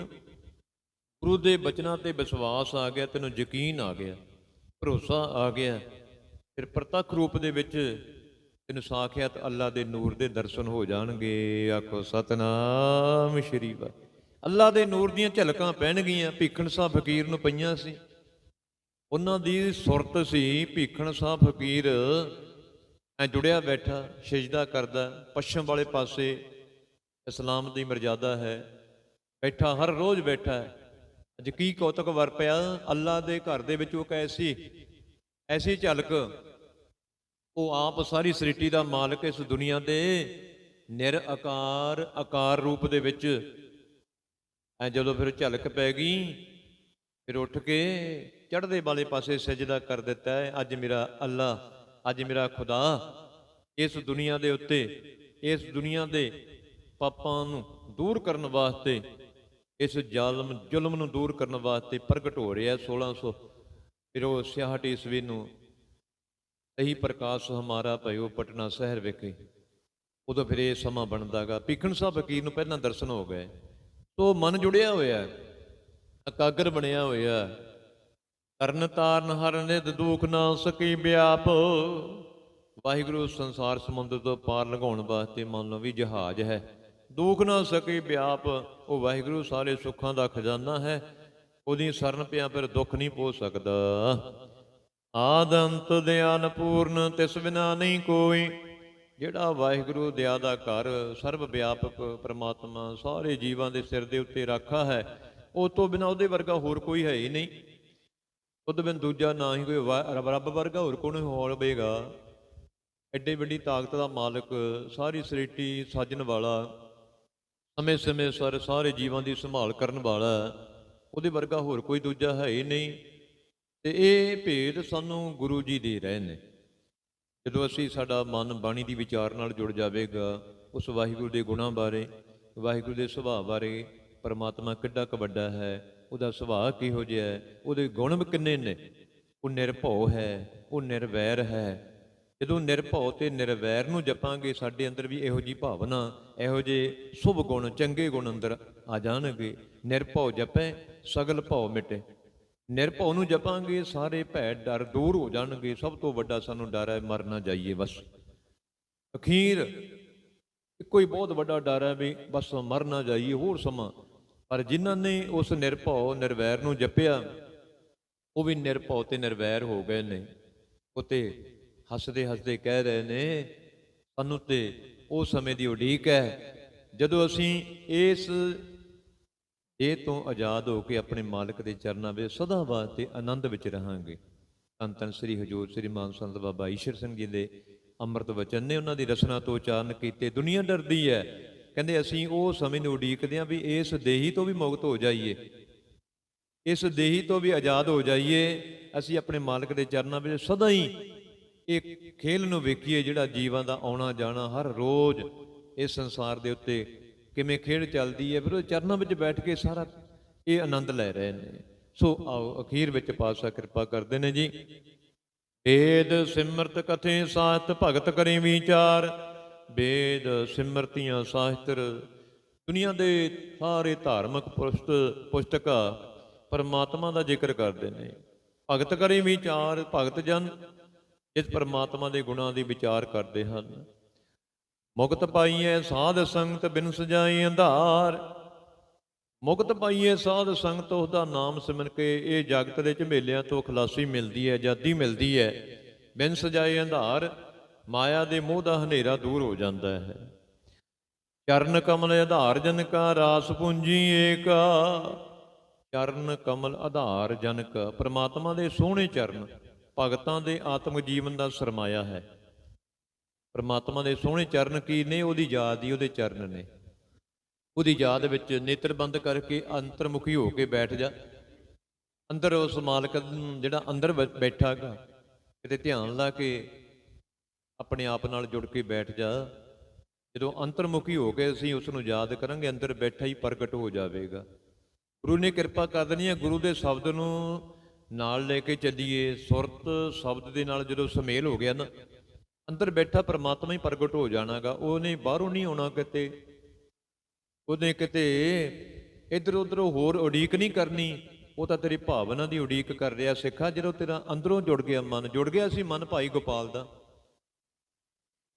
ਗੁਰੂ ਦੇ ਬਚਨਾਂ ਤੇ ਵਿਸ਼ਵਾਸ ਆ ਗਿਆ, ਤੈਨੂੰ ਯਕੀਨ ਆ ਗਿਆ, ਭਰੋਸਾ ਆ ਗਿਆ, ਫਿਰ ਪ੍ਰਤੱਖ ਰੂਪ ਦੇ ਵਿੱਚ ਤੈਨੂੰ ਸਾਖਿਆਤ ਅੱਲਾ ਦੇ ਨੂਰ ਦੇ ਦਰਸ਼ਨ ਹੋ ਜਾਣਗੇ। ਆਖੋ, ਸਤਨਾਮ ਸ਼੍ਰੀ ਵਾਹਿਗੁਰੂ। ਅੱਲਾ ਦੇ ਨੂਰ ਦੀਆਂ ਝਲਕਾਂ ਪੈਣਗੀਆਂ। ਭੀਖਣ ਸਾਹਿਬ ਫਕੀਰ ਨੂੰ ਪਈਆਂ ਸੀ। ਉਹਨਾਂ ਦੀ ਸੁਰਤ ਸੀ, ਭੀਖਣ ਸਾਹਿਬ ਫਕੀਰ ਐ ਜੁੜਿਆ ਬੈਠਾ, ਸਜਦਾ ਕਰਦਾ, ਪੱਛਮ ਵਾਲੇ ਪਾਸੇ ਇਸਲਾਮ ਦੀ ਮਰਜ਼ਾਦਾ ਹੈ। ਬੈਠਾ, ਹਰ ਰੋਜ਼ ਬੈਠਾ ਹੈ। ਅੱਜ ਕੀ ਕੌਤਕ ਵਰ ਪਿਆ? ਅੱਲਾ ਦੇ ਘਰ ਦੇ ਵਿੱਚ ਉਹ ਕੈਸੀ, ਐਸੀ ਝਲਕ। ਉਹ ਆਪ ਸਾਰੀ ਸ੍ਰਿਸ਼ਟੀ ਦਾ ਮਾਲਕ ਇਸ ਦੁਨੀਆ ਦੇ ਨਿਰ ਆਕਾਰ ਆਕਾਰ ਰੂਪ ਦੇ ਵਿੱਚ ਐ ਜਦੋਂ ਫਿਰ ਝਲਕ ਪੈ ਗਈ, ਫਿਰ ਉੱਠ ਕੇ ਚੜ੍ਹਦੇ ਵਾਲੇ ਪਾਸੇ ਸਜਦਾ ਕਰ ਦਿੱਤਾ ਹੈ, ਅੱਜ ਮੇਰਾ ਅੱਲਾ, ਅੱਜ ਮੇਰਾ ਖੁਦਾ, ਇਸ ਦੁਨੀਆ ਦੇ ਉੱਤੇ, ਇਸ ਦੁਨੀਆ ਦੇ ਪਾਪਾਂ ਨੂੰ ਦੂਰ ਕਰਨ ਵਾਸਤੇ, ਇਸ ਜ਼ਾਲਮ, ਜ਼ੁਲਮ ਨੂੰ ਦੂਰ ਕਰਨ ਵਾਸਤੇ ਪ੍ਰਗਟ ਹੋ ਰਿਹਾ 1600 ਫਿਰ ਉਹ 66 ਈਸਵੀ ਨੂੰ ਸਹੀ ਪ੍ਰਕਾਸ਼ ਹਮਾਰਾ ਭਇਓ ਪਟਨਾ ਸ਼ਹਿਰ ਵਿਖੇ। ਉਦੋਂ ਫਿਰ ਇਹ ਸਮਾਂ ਬਣਦਾਗਾ। ਭੀਖਣ ਸਾਹਿਬ ਫਕੀਰ ਨੂੰ ਪਹਿਲਾਂ ਦਰਸ਼ਨ ਹੋ ਗਏ। ਤੋ ਮਨ ਜੁੜਿਆ ਹੋਇਆ ਇਕਾਗਰ ਬਣਿਆ ਹੋਇਆ ਕਰਨ ਤਰਨ ਤਾਰਨ ਹਰ ਨਿਧ ਦੁਖ ਨਾ ਸਕੀ ਵਿਆਪ। ਵਾਹਿਗੁਰੂ ਸੰਸਾਰ ਸਮੁੰਦਰ ਤੋਂ ਪਾਰ ਲਗਾਉਣ ਵਾਸਤੇ ਮੰਨ ਲਓ ਵੀ ਜਹਾਜ਼ ਹੈ। ਦੁੱਖ ਨਾ ਸਕੀ ਵਿਆਪ, ਉਹ ਵਾਹਿਗੁਰੂ ਸਾਰੇ ਸੁੱਖਾਂ ਦਾ ਖਜ਼ਾਨਾ ਹੈ। ਉਹਦੀ ਸ਼ਰਨ ਪਿਆ ਫਿਰ ਦੁੱਖ ਨਹੀਂ ਪੋ ਸਕਦਾ। ਆਦੰਤ ਦਿਆਨ ਪੂਰਨ, ਤਿਸ ਬਿਨਾ ਨਹੀਂ ਕੋਈ। ਜਿਹੜਾ ਵਾਹਿਗੁਰੂ ਦਇਆ ਦਾ ਘਰ ਸਰਬ ਵਿਆਪਕ ਪ੍ਰਮਾਤਮਾ ਸਾਰੇ ਜੀਵਾਂ ਦੇ ਸਿਰ ਦੇ ਉੱਤੇ ਰਾਖਾ ਹੈ, ਉਹ ਤੋਂ ਬਿਨਾ ਉਹਦੇ ਵਰਗਾ ਹੋਰ ਕੋਈ ਹੈ ਹੀ ਨਹੀਂ। ਉਹਦੇ ਬਿਨ ਦੂਜਾ ਨਾ ਹੀ ਕੋਈ ਵਾ- ਰੱਬ ਵਰਗਾ ਹੋਰ ਕੋਈ ਹੋਵੇਗਾ? ਐਡੀ ਵੱਡੀ ਤਾਕਤ ਦਾ ਮਾਲਕ ਸਾਰੀ ਸ੍ਰਿਸ਼ਟੀ ਸਾਜਣ ਵਾਲਾ, ਸਮੇਂ ਸਮੇਂ ਸਰ ਸਾਰੇ ਜੀਵਾਂ ਦੀ ਸੰਭਾਲ ਕਰਨ ਵਾਲਾ, ਉਹਦੇ ਵਰਗਾ ਹੋਰ ਕੋਈ ਦੂਜਾ ਹੈ ਹੀ ਨਹੀਂ। ਤੇ ਇਹ ਭੇਦ ਸਾਨੂੰ ਗੁਰੂ ਜੀ ਦੇ ਰਹੇ ਨੇ। ਜਦੋਂ ਅਸੀਂ ਸਾਡਾ ਮਨ ਬਾਣੀ ਦੀ ਵਿਚਾਰ ਨਾਲ ਜੁੜ ਜਾਵੇਗਾ, ਉਸ ਵਾਹਿਗੁਰੂ ਦੇ ਗੁਣਾਂ ਬਾਰੇ, ਵਾਹਿਗੁਰੂ ਦੇ ਸੁਭਾਅ ਬਾਰੇ ਪਰਮਾਤਮਾ ਕਿੱਡਾ ਕੁ ਵੱਡਾ ਹੈ, ਉਹਦਾ ਸੁਭਾਅ ਕਿਹੋ ਜਿਹਾ ਹੈ, ਉਹਦੇ ਗੁਣ ਵੀ ਕਿੰਨੇ ਨੇ? ਉਹ ਨਿਰਭਉ ਹੈ, ਉਹ ਨਿਰਵੈਰ ਹੈ। ਜਦੋਂ ਨਿਰਭਉ ਤੇ ਨਿਰਵੈਰ ਨੂੰ ਜਪਾਂਗੇ, ਸਾਡੇ ਅੰਦਰ ਵੀ ਇਹੋ ਜੀ ਭਾਵਨਾ, ਇਹੋ ਜਿਹੇ ਸ਼ੁਭ ਗੁਣ, ਚੰਗੇ ਗੁਣ ਅੰਦਰ ਆ ਜਾਣਗੇ। ਨਿਰਭਉ ਜਪੈ, ਸਗਲ ਭਉ ਮਿਟੇ। ਨਿਰਭਉ ਨੂੰ ਜਪਾਂਗੇ, ਸਾਰੇ ਭੈ ਡਰ ਦੂਰ ਹੋ ਜਾਣਗੇ। ਸਭ ਤੋਂ ਵੱਡਾ ਸਾਨੂੰ ਡਰ ਹੈ, ਮਰ ਨਾ ਜਾਈਏ ਬਸ। ਅਖੀਰ, ਇੱਕੋ ਹੀ ਬਹੁਤ ਵੱਡਾ ਡਰ ਹੈ ਵੀ ਬਸ ਮਰ ਨਾ ਜਾਈਏ, ਹੋਰ ਸਮਾਂ। ਪਰ ਜਿਨ੍ਹਾਂ ਨੇ ਉਸ ਨਿਰਭਉ, ਨਿਰਵੈਰ ਨੂੰ ਜਪਿਆ, ਉਹ ਵੀ ਨਿਰਭਉ ਤੇ ਨਿਰਵੈਰ ਹੋ ਗਏ ਨੇ। ਉਤੇ ਹੱਸਦੇ ਹੱਸਦੇ ਕਹਿ ਰਹੇ ਨੇ, ਸਾਨੂੰ ਤੇ ਉਹ ਸਮੇਂ ਦੀ ਉਡੀਕ ਹੈ। ਜਦੋਂ ਅਸੀਂ ਇਸ ਇਹ ਤੋਂ ਆਜ਼ਾਦ ਹੋ ਕੇ ਆਪਣੇ ਮਾਲਕ ਦੇ ਚਰਨਾਂ ਵਿੱਚ ਸਦਾ ਵਾਸਤੇ ਆਨੰਦ ਵਿੱਚ ਰਹਾਂਗੇ। ਧੰਨ ਸ੍ਰੀ ਹਜੂਰ ਸ੍ਰੀ ਮਾਨ ਸੰਤ ਬਾਬਾ ਈਸ਼ਰ ਸਿੰਘ ਜੀ ਦੇ ਅੰਮ੍ਰਿਤ ਵਚਨ ਨੇ ਉਹਨਾਂ ਦੀ ਰਸਨਾ ਤੋਂ ਉਚਾਰਨ ਕੀਤੇ। ਦੁਨੀਆ ਡਰਦੀ ਹੈ ਕਹਿੰਦੇ ਅਸੀਂ ਉਹ ਸਮੇਂ ਨੂੰ ਉਡੀਕਦੇ ਹਾਂ ਵੀ ਇਸ ਦੇਹੀ ਤੋਂ ਵੀ ਮੁਕਤ ਹੋ ਜਾਈਏ। ਇਸ ਦੇਹੀ ਤੋਂ ਵੀ ਆਜ਼ਾਦ ਹੋ ਜਾਈਏ। ਅਸੀਂ ਆਪਣੇ ਮਾਲਕ ਦੇ ਚਰਨਾਂ ਵਿੱਚ ਸਦਾ ਹੀ ਇਹ ਖੇਲ ਨੂੰ ਵੇਖੀਏ ਜਿਹੜਾ ਜੀਵਾਂ ਦਾ ਆਉਣਾ ਜਾਣਾ ਹਰ ਰੋਜ਼ ਇਸ ਸੰਸਾਰ ਦੇ ਉੱਤੇ ਕਿਵੇਂ ਖੇਡ ਚੱਲਦੀ ਹੈ, ਫਿਰ ਉਹ ਚਰਨਾਂ ਵਿੱਚ ਬੈਠ ਕੇ ਸਾਰਾ ਇਹ ਆਨੰਦ ਲੈ ਰਹੇ ਨੇ। ਸੋ ਆਓ, ਅਖੀਰ ਵਿੱਚ ਪਾਤਸ਼ਾਹ ਕਿਰਪਾ ਕਰਦੇ ਨੇ ਜੀ। ਵੇਦ ਸਿਮਰਤ ਕਥੇ ਸਾਹਿਤ ਭਗਤ ਕਰੇ ਵਿਚਾਰ। ਵੇਦ ਸਿਮਰਤੀਆਂ ਸਾਹਿਤਰ, ਦੁਨੀਆ ਦੇ ਸਾਰੇ ਧਾਰਮਿਕ ਪੁਸਤ ਪੁਸਤਕਾਂ ਪਰਮਾਤਮਾ ਦਾ ਜ਼ਿਕਰ ਕਰਦੇ ਨੇ। ਭਗਤ ਕਰੇ ਵਿਚਾਰ, ਭਗਤ ਜਨ ਇਸ ਪਰਮਾਤਮਾ ਦੇ ਗੁਣਾਂ ਦੀ ਵਿਚਾਰ ਕਰਦੇ ਹਨ। ਮੁਕਤ ਪਾਈਐ ਸਾਧ ਸੰਗਤ ਬਿਨ ਸਜਾਈ ਅੰਧਾਰ। ਮੁਕਤ ਪਾਈਏ ਸਾਧ ਸੰਗਤ ਉਹਦਾ ਨਾਮ ਸਿਮਰ ਕੇ, ਇਹ ਜਗਤ ਦੇ ਝਮੇਲਿਆਂ ਤੋਂ ਖਲਾਸੀ ਮਿਲਦੀ ਹੈ ਆਜ਼ਾਦੀ ਮਿਲਦੀ ਹੈ ਬਿਨ ਸਜਾਏ ਅੰਧਾਰ, ਮਾਇਆ ਦੇ ਮੋਹ ਦਾ ਹਨੇਰਾ ਦੂਰ ਹੋ ਜਾਂਦਾ ਹੈ। ਚਰਨ ਕਮਲ ਆਧਾਰ ਜਨ ਕਾ, ਰਾਸ ਪੂੰਜੀ ਏਕਾ। ਚਰਨ ਕਮਲ ਆਧਾਰ ਜਨਕ ਪ੍ਰਮਾਤਮਾ ਦੇ ਸੋਹਣੇ ਚਰਨ, ਭਗਤਾਂ ਦੇ ਆਤਮਿਕ ਜੀਵਨ ਦਾ ਸਰਮਾਇਆ ਹੈ। ਪਰਮਾਤਮਾ ਦੇ ਸੋਹਣੇ ਚਰਨ ਕੀ ਨੇ? ਉਹਦੀ ਯਾਦ ਹੀ ਉਹਦੇ ਚਰਨ ਨੇ। ਉਹਦੀ ਯਾਦ ਵਿੱਚ ਨੇਤਰ ਬੰਦ ਕਰਕੇ ਅੰਤਰਮੁਖੀ ਹੋ ਕੇ ਬੈਠ ਜਾ। ਅੰਦਰ ਉਸ ਮਾਲਕ ਨੂੰ ਜਿਹੜਾ ਅੰਦਰ ਬੈ- ਬੈਠਾ ਗਾ ਕਿਤੇ ਧਿਆਨ ਲਾ ਕੇ ਆਪਣੇ ਆਪ ਨਾਲ ਜੁੜ ਕੇ ਬੈਠ ਜਾ। ਜਦੋਂ ਅੰਤਰਮੁਖੀ ਹੋ ਕੇ ਅਸੀਂ ਉਸ ਨੂੰ ਯਾਦ ਕਰਾਂਗੇ, ਅੰਦਰ ਬੈਠਾ ਹੀ ਪ੍ਰਗਟ ਹੋ ਜਾਵੇਗਾ। ਗੁਰੂ ਨੇ ਕਿਰਪਾ ਕਰ ਦੇਣੀ ਹੈ, ਗੁਰੂ ਦੇ ਸ਼ਬਦ ਨੂੰ ਨਾਲ ਲੈ ਕੇ ਚੱਲੀਏ। ਸੁਰਤ ਸ਼ਬਦ ਦੇ ਨਾਲ ਜਦੋਂ ਸਮੇਲ ਹੋ ਗਿਆ ਨਾ ਅੰਦਰ ਬੈਠਾ ਪਰਮਾਤਮਾ ਹੀ ਪ੍ਰਗਟ ਹੋ ਜਾਣਾਗਾ, ਉਹਨੇ ਬਾਹਰੋਂ ਨਹੀਂ ਆਉਣਾ ਕਿਤੇ। ਉਹਨੇ ਕਿਤੇ ਇਧਰ ਉਧਰ ਹੋਰ ਉਡੀਕ ਨਹੀਂ ਕਰਨੀ। ਉਹ ਤਾਂ ਤੇਰੀ ਭਾਵਨਾ ਦੀ ਉਡੀਕ ਕਰ ਰਿਹਾ ਸਿੱਖਾ, ਜਦੋਂ ਤੇਰਾ ਅੰਦਰੋਂ ਜੁੜ ਗਿਆ ਮਨ। ਜੁੜ ਗਿਆ ਸੀ ਮਨ ਭਾਈ ਗੋਪਾਲ ਦਾ।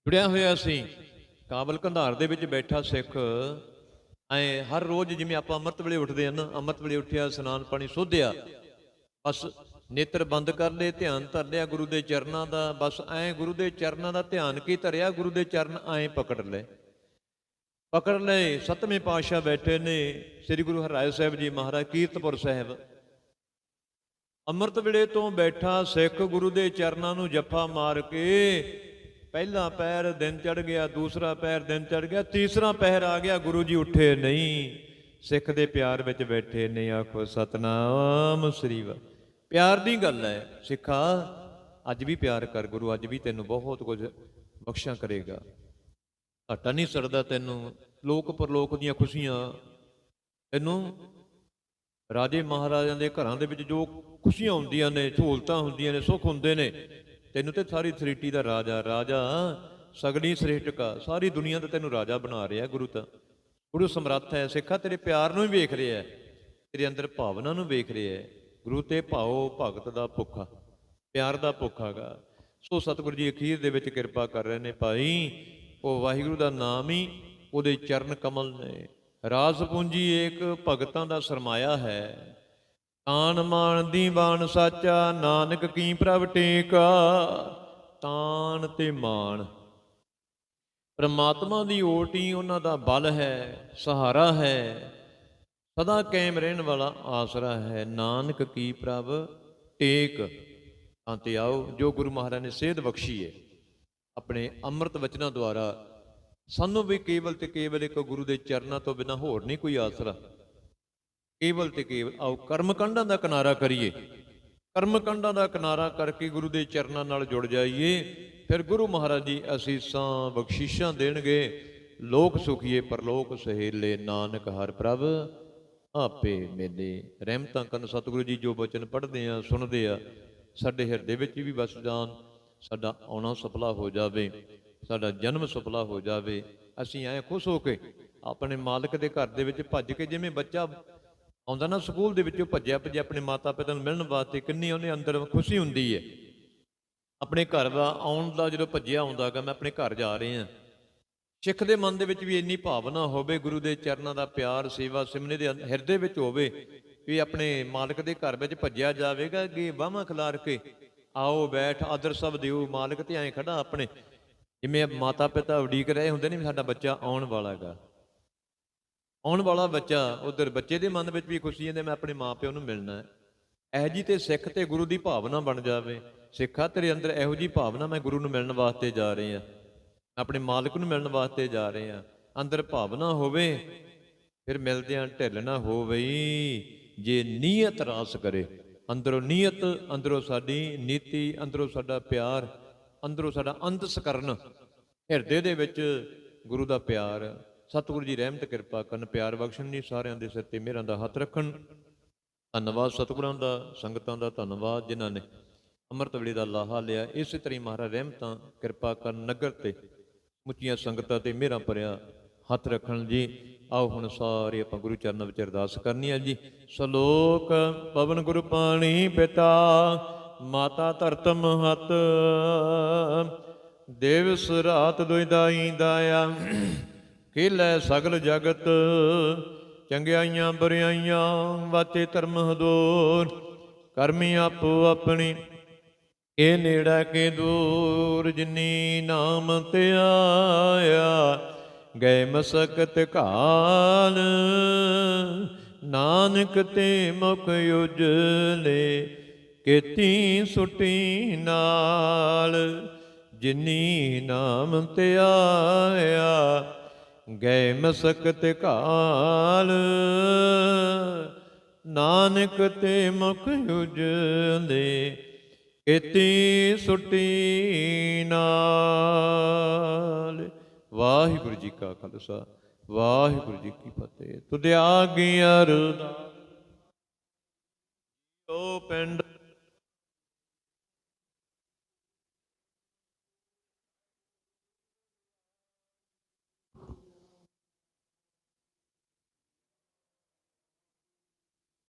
ਜੁੜਿਆ ਹੋਇਆ ਸੀ। ਕਾਬਲ ਕੰਧਾਰ ਦੇ ਵਿੱਚ ਬੈਠਾ ਸਿੱਖ। ਐ ਹਰ ਰੋਜ਼ ਜਿਵੇਂ ਆਪਾਂ ਅੰਮ੍ਰਿਤ ਵੇਲੇ ਉੱਠਦੇ ਆ ਨਾ, ਅੰਮ੍ਰਿਤ ਵੇਲੇ ਉੱਠਿਆ, ਇਸ਼ਨਾਨ ਪਾਣੀ ਸੋਧਿਆ। ਬਸ ਨੇਤਰ ਬੰਦ ਕਰ ਲਏ, ਧਿਆਨ ਧਰ ਲਿਆ ਗੁਰੂ ਦੇ ਚਰਨਾਂ ਦਾ, ਬਸ ਐ ਗੁਰੂ ਦੇ ਚਰਨਾਂ ਦਾ ਧਿਆਨ ਕੀ ਧਰਿਆ? ਗੁਰੂ ਦੇ ਚਰਨ ਐ ਪਕੜ ਲਏ। ਪਕੜ ਲਏ, ਸਤਵੇਂ ਪਾਤਸ਼ਾਹ ਬੈਠੇ ਨੇ, ਸ੍ਰੀ ਗੁਰੂ ਹਰਿਰਾਏ ਸਾਹਿਬ ਜੀ ਮਹਾਰਾਜ, ਕੀਰਤਪੁਰ ਸਾਹਿਬ। ਅੰਮ੍ਰਿਤ ਵੇਲੇ ਤੋਂ ਬੈਠਾ, ਸਿੱਖ ਗੁਰੂ ਦੇ ਚਰਨਾਂ ਨੂੰ ਜੱਫਾ ਮਾਰ ਕੇ, ਪਹਿਲਾ ਪੈਰ ਦਿਨ ਚੜ ਗਿਆ, ਦੂਸਰਾ ਪੈਰ ਦਿਨ ਚੜ ਗਿਆ, ਤੀਸਰਾ ਪੈਰ ਆ ਗਿਆ, ਗੁਰੂ ਜੀ ਉੱਠੇ ਨਹੀਂ। ਸਿੱਖ ਦੇ ਪਿਆਰ ਵਿੱਚ ਬੈਠੇ ਨੇ, ਆਖੋ ਸਤਨਾਮ ਸ੍ਰੀ ਵਾ ਪਿਆਰ ਦੀ ਗੱਲ ਹੈ। ਸਿੱਖਾ, ਅੱਜ ਵੀ ਪਿਆਰ ਕਰ ਗੁਰੂ, ਅੱਜ ਵੀ ਤੈਨੂੰ ਬਹੁਤ ਕੁਝ ਬਖਸ਼ਿਆ ਕਰੇਗਾ। ਘਾਟਾ ਨਹੀਂ ਸਰਦਾ ਤੈਨੂੰ, ਲੋਕ ਪਰਲੋਕ ਦੀਆਂ ਖੁਸ਼ੀਆਂ। ਤੈਨੂੰ ਰਾਜੇ ਮਹਾਰਾਜਾਂ ਦੇ ਘਰਾਂ ਦੇ ਵਿੱਚ ਜੋ ਖੁਸ਼ੀਆਂ ਹੁੰਦੀਆਂ ਨੇ, ਸਹੂਲਤਾਂ ਹੁੰਦੀਆਂ ਨੇ, ਸੁੱਖ ਹੁੰਦੇ ਨੇ, ਤੈਨੂੰ ਤੇ ਸਾਰੀ ਸ੍ਰਿਸ਼ਟੀ ਦਾ ਰਾਜਾ ਰਾਜਾ ਸਗਲੀ ਸ੍ਰਿਸ਼ਟਕਾ ਸਾਰੀ ਦੁਨੀਆ ਦਾ ਤੈਨੂੰ ਰਾਜਾ ਬਣਾ ਰਿਹਾ ਗੁਰੂ ਤਾਂ। ਗੁਰੂ ਸਮਰੱਥ ਹੈ। ਸਿੱਖਾ ਤੇਰੇ ਪਿਆਰ ਨੂੰ ਵੀ ਵੇਖ ਰਿਹਾ ਹੈ। ਤੇਰੇ ਅੰਦਰ ਭਾਵਨਾ ਨੂੰ ਵੇਖ ਰਿਹਾ ਹੈ। ਗੁਰੂ ਤੇ ਭਾਓ ਭਗਤ ਦਾ ਭੁੱਖਾ, ਪਿਆਰ ਦਾ ਭੁੱਖਾਗਾ ਸੋ ਸਤਿਗੁਰੂ ਜੀ, ਅਖੀਰ ਦੇ ਵਿੱਚ ਕਿਰਪਾ ਕਰ ਰਹੇ ਨੇ ਭਾਈ। ਉਹ ਵਾਹਿਗੁਰੂ ਦਾ ਨਾਮ ਹੀ ਉਹਦੇ ਚਰਨ ਕਮਲ ਨੇ। ਰਾਸ ਪੂੰਜੀ ਏਕ ਭਗਤਾਂ ਦਾ ਸਰਮਾਇਆ ਹੈ। ਤਾਨ ਮਾਨ ਦੀ ਬਾਣ ਸਾਚਾ, ਨਾਨਕ ਕੀ ਪ੍ਰਭ ਟੇਕਾ। ਤਾਨ ਤੇ ਮਾਨ ਪ੍ਰਮਾਤਮਾ ਦੀ ਓਟੀ ਉਹਨਾਂ ਦਾ ਬਲ ਹੈ, ਸਹਾਰਾ ਹੈ। ਸਦਾ ਕਾਇਮ ਰਹਿਣ ਵਾਲਾ ਆਸਰਾ ਹੈ। ਨਾਨਕ ਕੀ ਪ੍ਰਭ, ਟੇਕ ਤਾਂ ਤੇ ਆਓ, ਜੋ ਗੁਰੂ ਮਹਾਰਾਜ ਨੇ ਸੇਧ ਬਖਸ਼ੀ ਹੈ ਆਪਣੇ ਅੰਮ੍ਰਿਤ ਵਚਨਾਂ ਦੁਆਰਾ ਸਾਨੂੰ ਵੀ ਕੇਵਲ ਤੇ ਕੇਵਲ ਇੱਕ ਗੁਰੂ ਦੇ ਚਰਨਾਂ ਤੋਂ ਬਿਨਾ ਹੋਰ ਨਹੀਂ ਕੋਈ ਆਸਰਾ। ਕੇਵਲ ਤੇ ਕੇਵਲ, ਆਓ ਕਰਮਕਾਂਡਾਂ ਦਾ ਕਿਨਾਰਾ ਕਰੀਏ। ਕਰਮਕਾਂਡਾਂ ਦਾ ਕਿਨਾਰਾ ਕਰਕੇ ਗੁਰੂ ਦੇ ਚਰਨਾਂ ਨਾਲ ਜੁੜ ਜਾਈਏ। ਫਿਰ ਗੁਰੂ ਮਹਾਰਾਜ ਜੀ ਅਸੀਸਾਂ, ਬਖਸ਼ਿਸ਼ਾਂ ਦੇਣਗੇ। ਲੋਕ ਸੁਖੀਏ, ਪਰਲੋਕ ਸਹੇਲੇ, ਨਾਨਕ ਹਰ ਪ੍ਰਭ। ਆਪੇ ਮੇਲੇ। ਰਹਿਮਤਾਂ ਕਰਨ ਸਤਿਗੁਰੂ ਜੀ ਜੋ ਬਚਨ ਪੜ੍ਹਦੇ ਆ, ਸੁਣਦੇ ਆ, ਸਾਡੇ ਹਿਰਦੇ ਵਿੱਚ ਵੀ ਵਸ ਜਾਣ, ਸਾਡਾ ਆਉਣਾ ਸਫਲਾ ਹੋ ਜਾਵੇ, ਸਾਡਾ ਜਨਮ ਸਫਲਾ ਹੋ ਜਾਵੇ। ਅਸੀਂ ਐ ਖੁਸ਼ ਹੋ ਕੇ ਆਪਣੇ ਮਾਲਕ ਦੇ ਘਰ ਦੇ ਵਿੱਚ ਭੱਜ ਕੇ ਜਿਵੇਂ ਬੱਚਾ ਆਉਂਦਾ ਨਾ ਸਕੂਲ ਦੇ ਵਿੱਚੋਂ ਭੱਜਿਆ ਭੱਜਿਆ ਆਪਣੇ ਮਾਤਾ ਪਿਤਾ ਨੂੰ ਮਿਲਣ ਵਾਸਤੇ ਕਿੰਨੀ ਉਹਨੇ ਅੰਦਰ ਖੁਸ਼ੀ ਹੁੰਦੀ ਹੈ। ਆਪਣੇ ਘਰ ਦਾ ਆਉਣ ਦਾ ਜਦੋਂ ਭੱਜਿਆ ਆਉਂਦਾਗਾ ਮੈਂ ਆਪਣੇ ਘਰ ਜਾ ਰਹੇ। ਹਾਂ ਸਿੱਖ ਦੇ ਮਨ ਦੇ ਵਿੱਚ ਵੀ ਇੰਨੀ ਭਾਵਨਾ ਹੋਵੇ, ਗੁਰੂ ਦੇ ਚਰਨਾਂ ਦਾ ਪਿਆਰ, ਸੇਵਾ ਸਿਮਨੇ ਦੇ ਹਿਰਦੇ ਵਿੱਚ ਹੋਵੇ, ਵੀ ਆਪਣੇ ਮਾਲਕ ਦੇ ਘਰ ਵਿੱਚ ਭੱਜਿਆ ਜਾਵੇਗਾ ਕਿ ਬਾਹਾਂ ਖਿਲਾਰ ਕੇ ਆਓ ਬੈਠ, ਆਦਰ ਸਭ ਦਿਓ, ਮਾਲਕ ਤੇ ਐਂ ਖੜਾ ਆਪਣੇ। ਜਿਵੇਂ ਮਾਤਾ ਪਿਤਾ ਉਡੀਕ ਰਹੇ ਹੁੰਦੇ ਨੇ ਵੀ ਸਾਡਾ ਬੱਚਾ ਆਉਣ ਵਾਲਾ ਹੈਗਾ। ਆਉਣ ਵਾਲਾ ਬੱਚਾ ਉਧਰ ਬੱਚੇ ਦੇ ਮਨ ਵਿੱਚ ਵੀ ਖੁਸ਼ੀ ਹੈ ਮੈਂ ਆਪਣੇ ਮਾਪਿਓ ਨੂੰ ਮਿਲਣਾ ਹੈ। ਇਹ ਜੀ ਤੇ ਸਿੱਖ ਤੇ ਗੁਰੂ ਦੀ ਭਾਵਨਾ ਬਣ ਜਾਵੇ। ਸਿੱਖਾ ਤੇਰੇ ਅੰਦਰ ਇਹੋ ਜੀ ਭਾਵਨਾ ਮੈਂ ਗੁਰੂ ਨੂੰ ਮਿਲਣ ਵਾਸਤੇ ਜਾ ਰਹੀ। ਆ ਆਪਣੇ ਮਾਲਕ ਨੂੰ ਮਿਲਣ ਵਾਸਤੇ ਜਾ ਰਹੇ ਆ ਅੰਦਰ ਭਾਵਨਾ ਹੋਵੇ, ਫਿਰ ਮਿਲਦਿਆਂ ਢਿੱਲ ਨਾ ਹੋਵਈ ਜੇ ਨੀਅਤ ਰਾਸ ਕਰੇ, ਅੰਦਰੋਂ ਨੀਅਤ, ਅੰਦਰੋਂ ਸਾਡੀ ਨੀਤੀ, ਅੰਦਰੋਂ ਸਾਡਾ ਪਿਆਰ, ਅੰਦਰੋਂ ਸਾਡਾ ਅੰਤਸਕਰਨ ਹਿਰਦੇ ਦੇ ਵਿੱਚ ਗੁਰੂ ਦਾ ਪਿਆਰ, ਸਤਿਗੁਰੂ ਜੀ ਰਹਿਮਤ, ਕਿਰਪਾ ਕਰਨ, ਪਿਆਰ ਬਖਸ਼ਣ ਜੀ, ਸਾਰਿਆਂ ਦੇ ਸਿਰ ਤੇ ਮਿਹਰਾਂ ਦਾ ਹੱਥ ਰੱਖਣ। ਧੰਨਵਾਦ ਸਤਿਗੁਰਾਂ ਦਾ, ਸੰਗਤਾਂ ਦਾ ਧੰਨਵਾਦ ਜਿਨ੍ਹਾਂ ਨੇ ਅੰਮ੍ਰਿਤ ਵੇਲੇ ਦਾ ਲਾਹਾ ਲਿਆ। ਇਸੇ ਤਰ੍ਹਾਂ ਮਹਾਰਾਜ ਰਹਿਮਤਾਂ, ਕਿਰਪਾ ਕਰਨ ਨਗਰ ਤੇ ਮੁੱਚੀਆਂ ਸੰਗਤਾਂ ਤੇ ਮਿਹਰਾਂ ਭਰਿਆ ਹੱਥ ਰੱਖਣ ਜੀ। ਆਓ ਹੁਣ ਸਾਰੇ ਆਪਾਂ ਗੁਰੂ ਚਰਨਾਂ ਵਿੱਚ ਅਰਦਾਸ ਕਰਨੀ ਹੈ ਜੀ। ਸ਼ਲੋਕ ਪਵਨ ਗੁਰੂ ਪਾਣੀ ਪਿਤਾ, ਮਾਤਾ ਧਰਤ ਮਹਤ ਦਿਵਸ ਰਾਤ ਦੁਇ ਦਾਈ ਦਾਇਆ, ਖੇਲੇ ਸਗਲ ਜਗਤ। ਚੰਗਿਆਈਆਂ ਬੁਰਿਆਈਆਂ ਵਾਤੇ ਧਰਮ ਹਦੂਰ। ਕਰਮੀ ਆਪੋ ਆਪਣੀ ਇਹ ਨੇੜਾ ਕੇ ਦੂਰ ਜਿਨੀ ਨਾਮ ਤੇ ਆਇਆ, ਗਏ ਮਸਕਤ ਕਾਲ ਨਾਨਕ ਤੇ ਮੁਖ ਉਜਲੇ, ਕੀਤੀ ਸੁਟੀ ਨਾਲ। ਜਿਨੀ ਨਾਮ ਤੇ ਆਇਆ, ਗਏ ਮਸਕਤ ਕਾਲ ਨਾਨਕ ਤੇ ਮੁਖ ਉਜਲੇ ਇਤੀ ਸੁਟੀ ਨਾਲ। ਵਾਹਿਗੁਰੂ ਜੀ ਕਾ ਖਾਲਸਾ, ਵਾਹਿਗੁਰੂ ਜੀ ਕੀ ਫਤਿਹ। ਤੁਧ ਆਗੀ ਅਰਦਾਸ। ਓ ਪਿੰਡ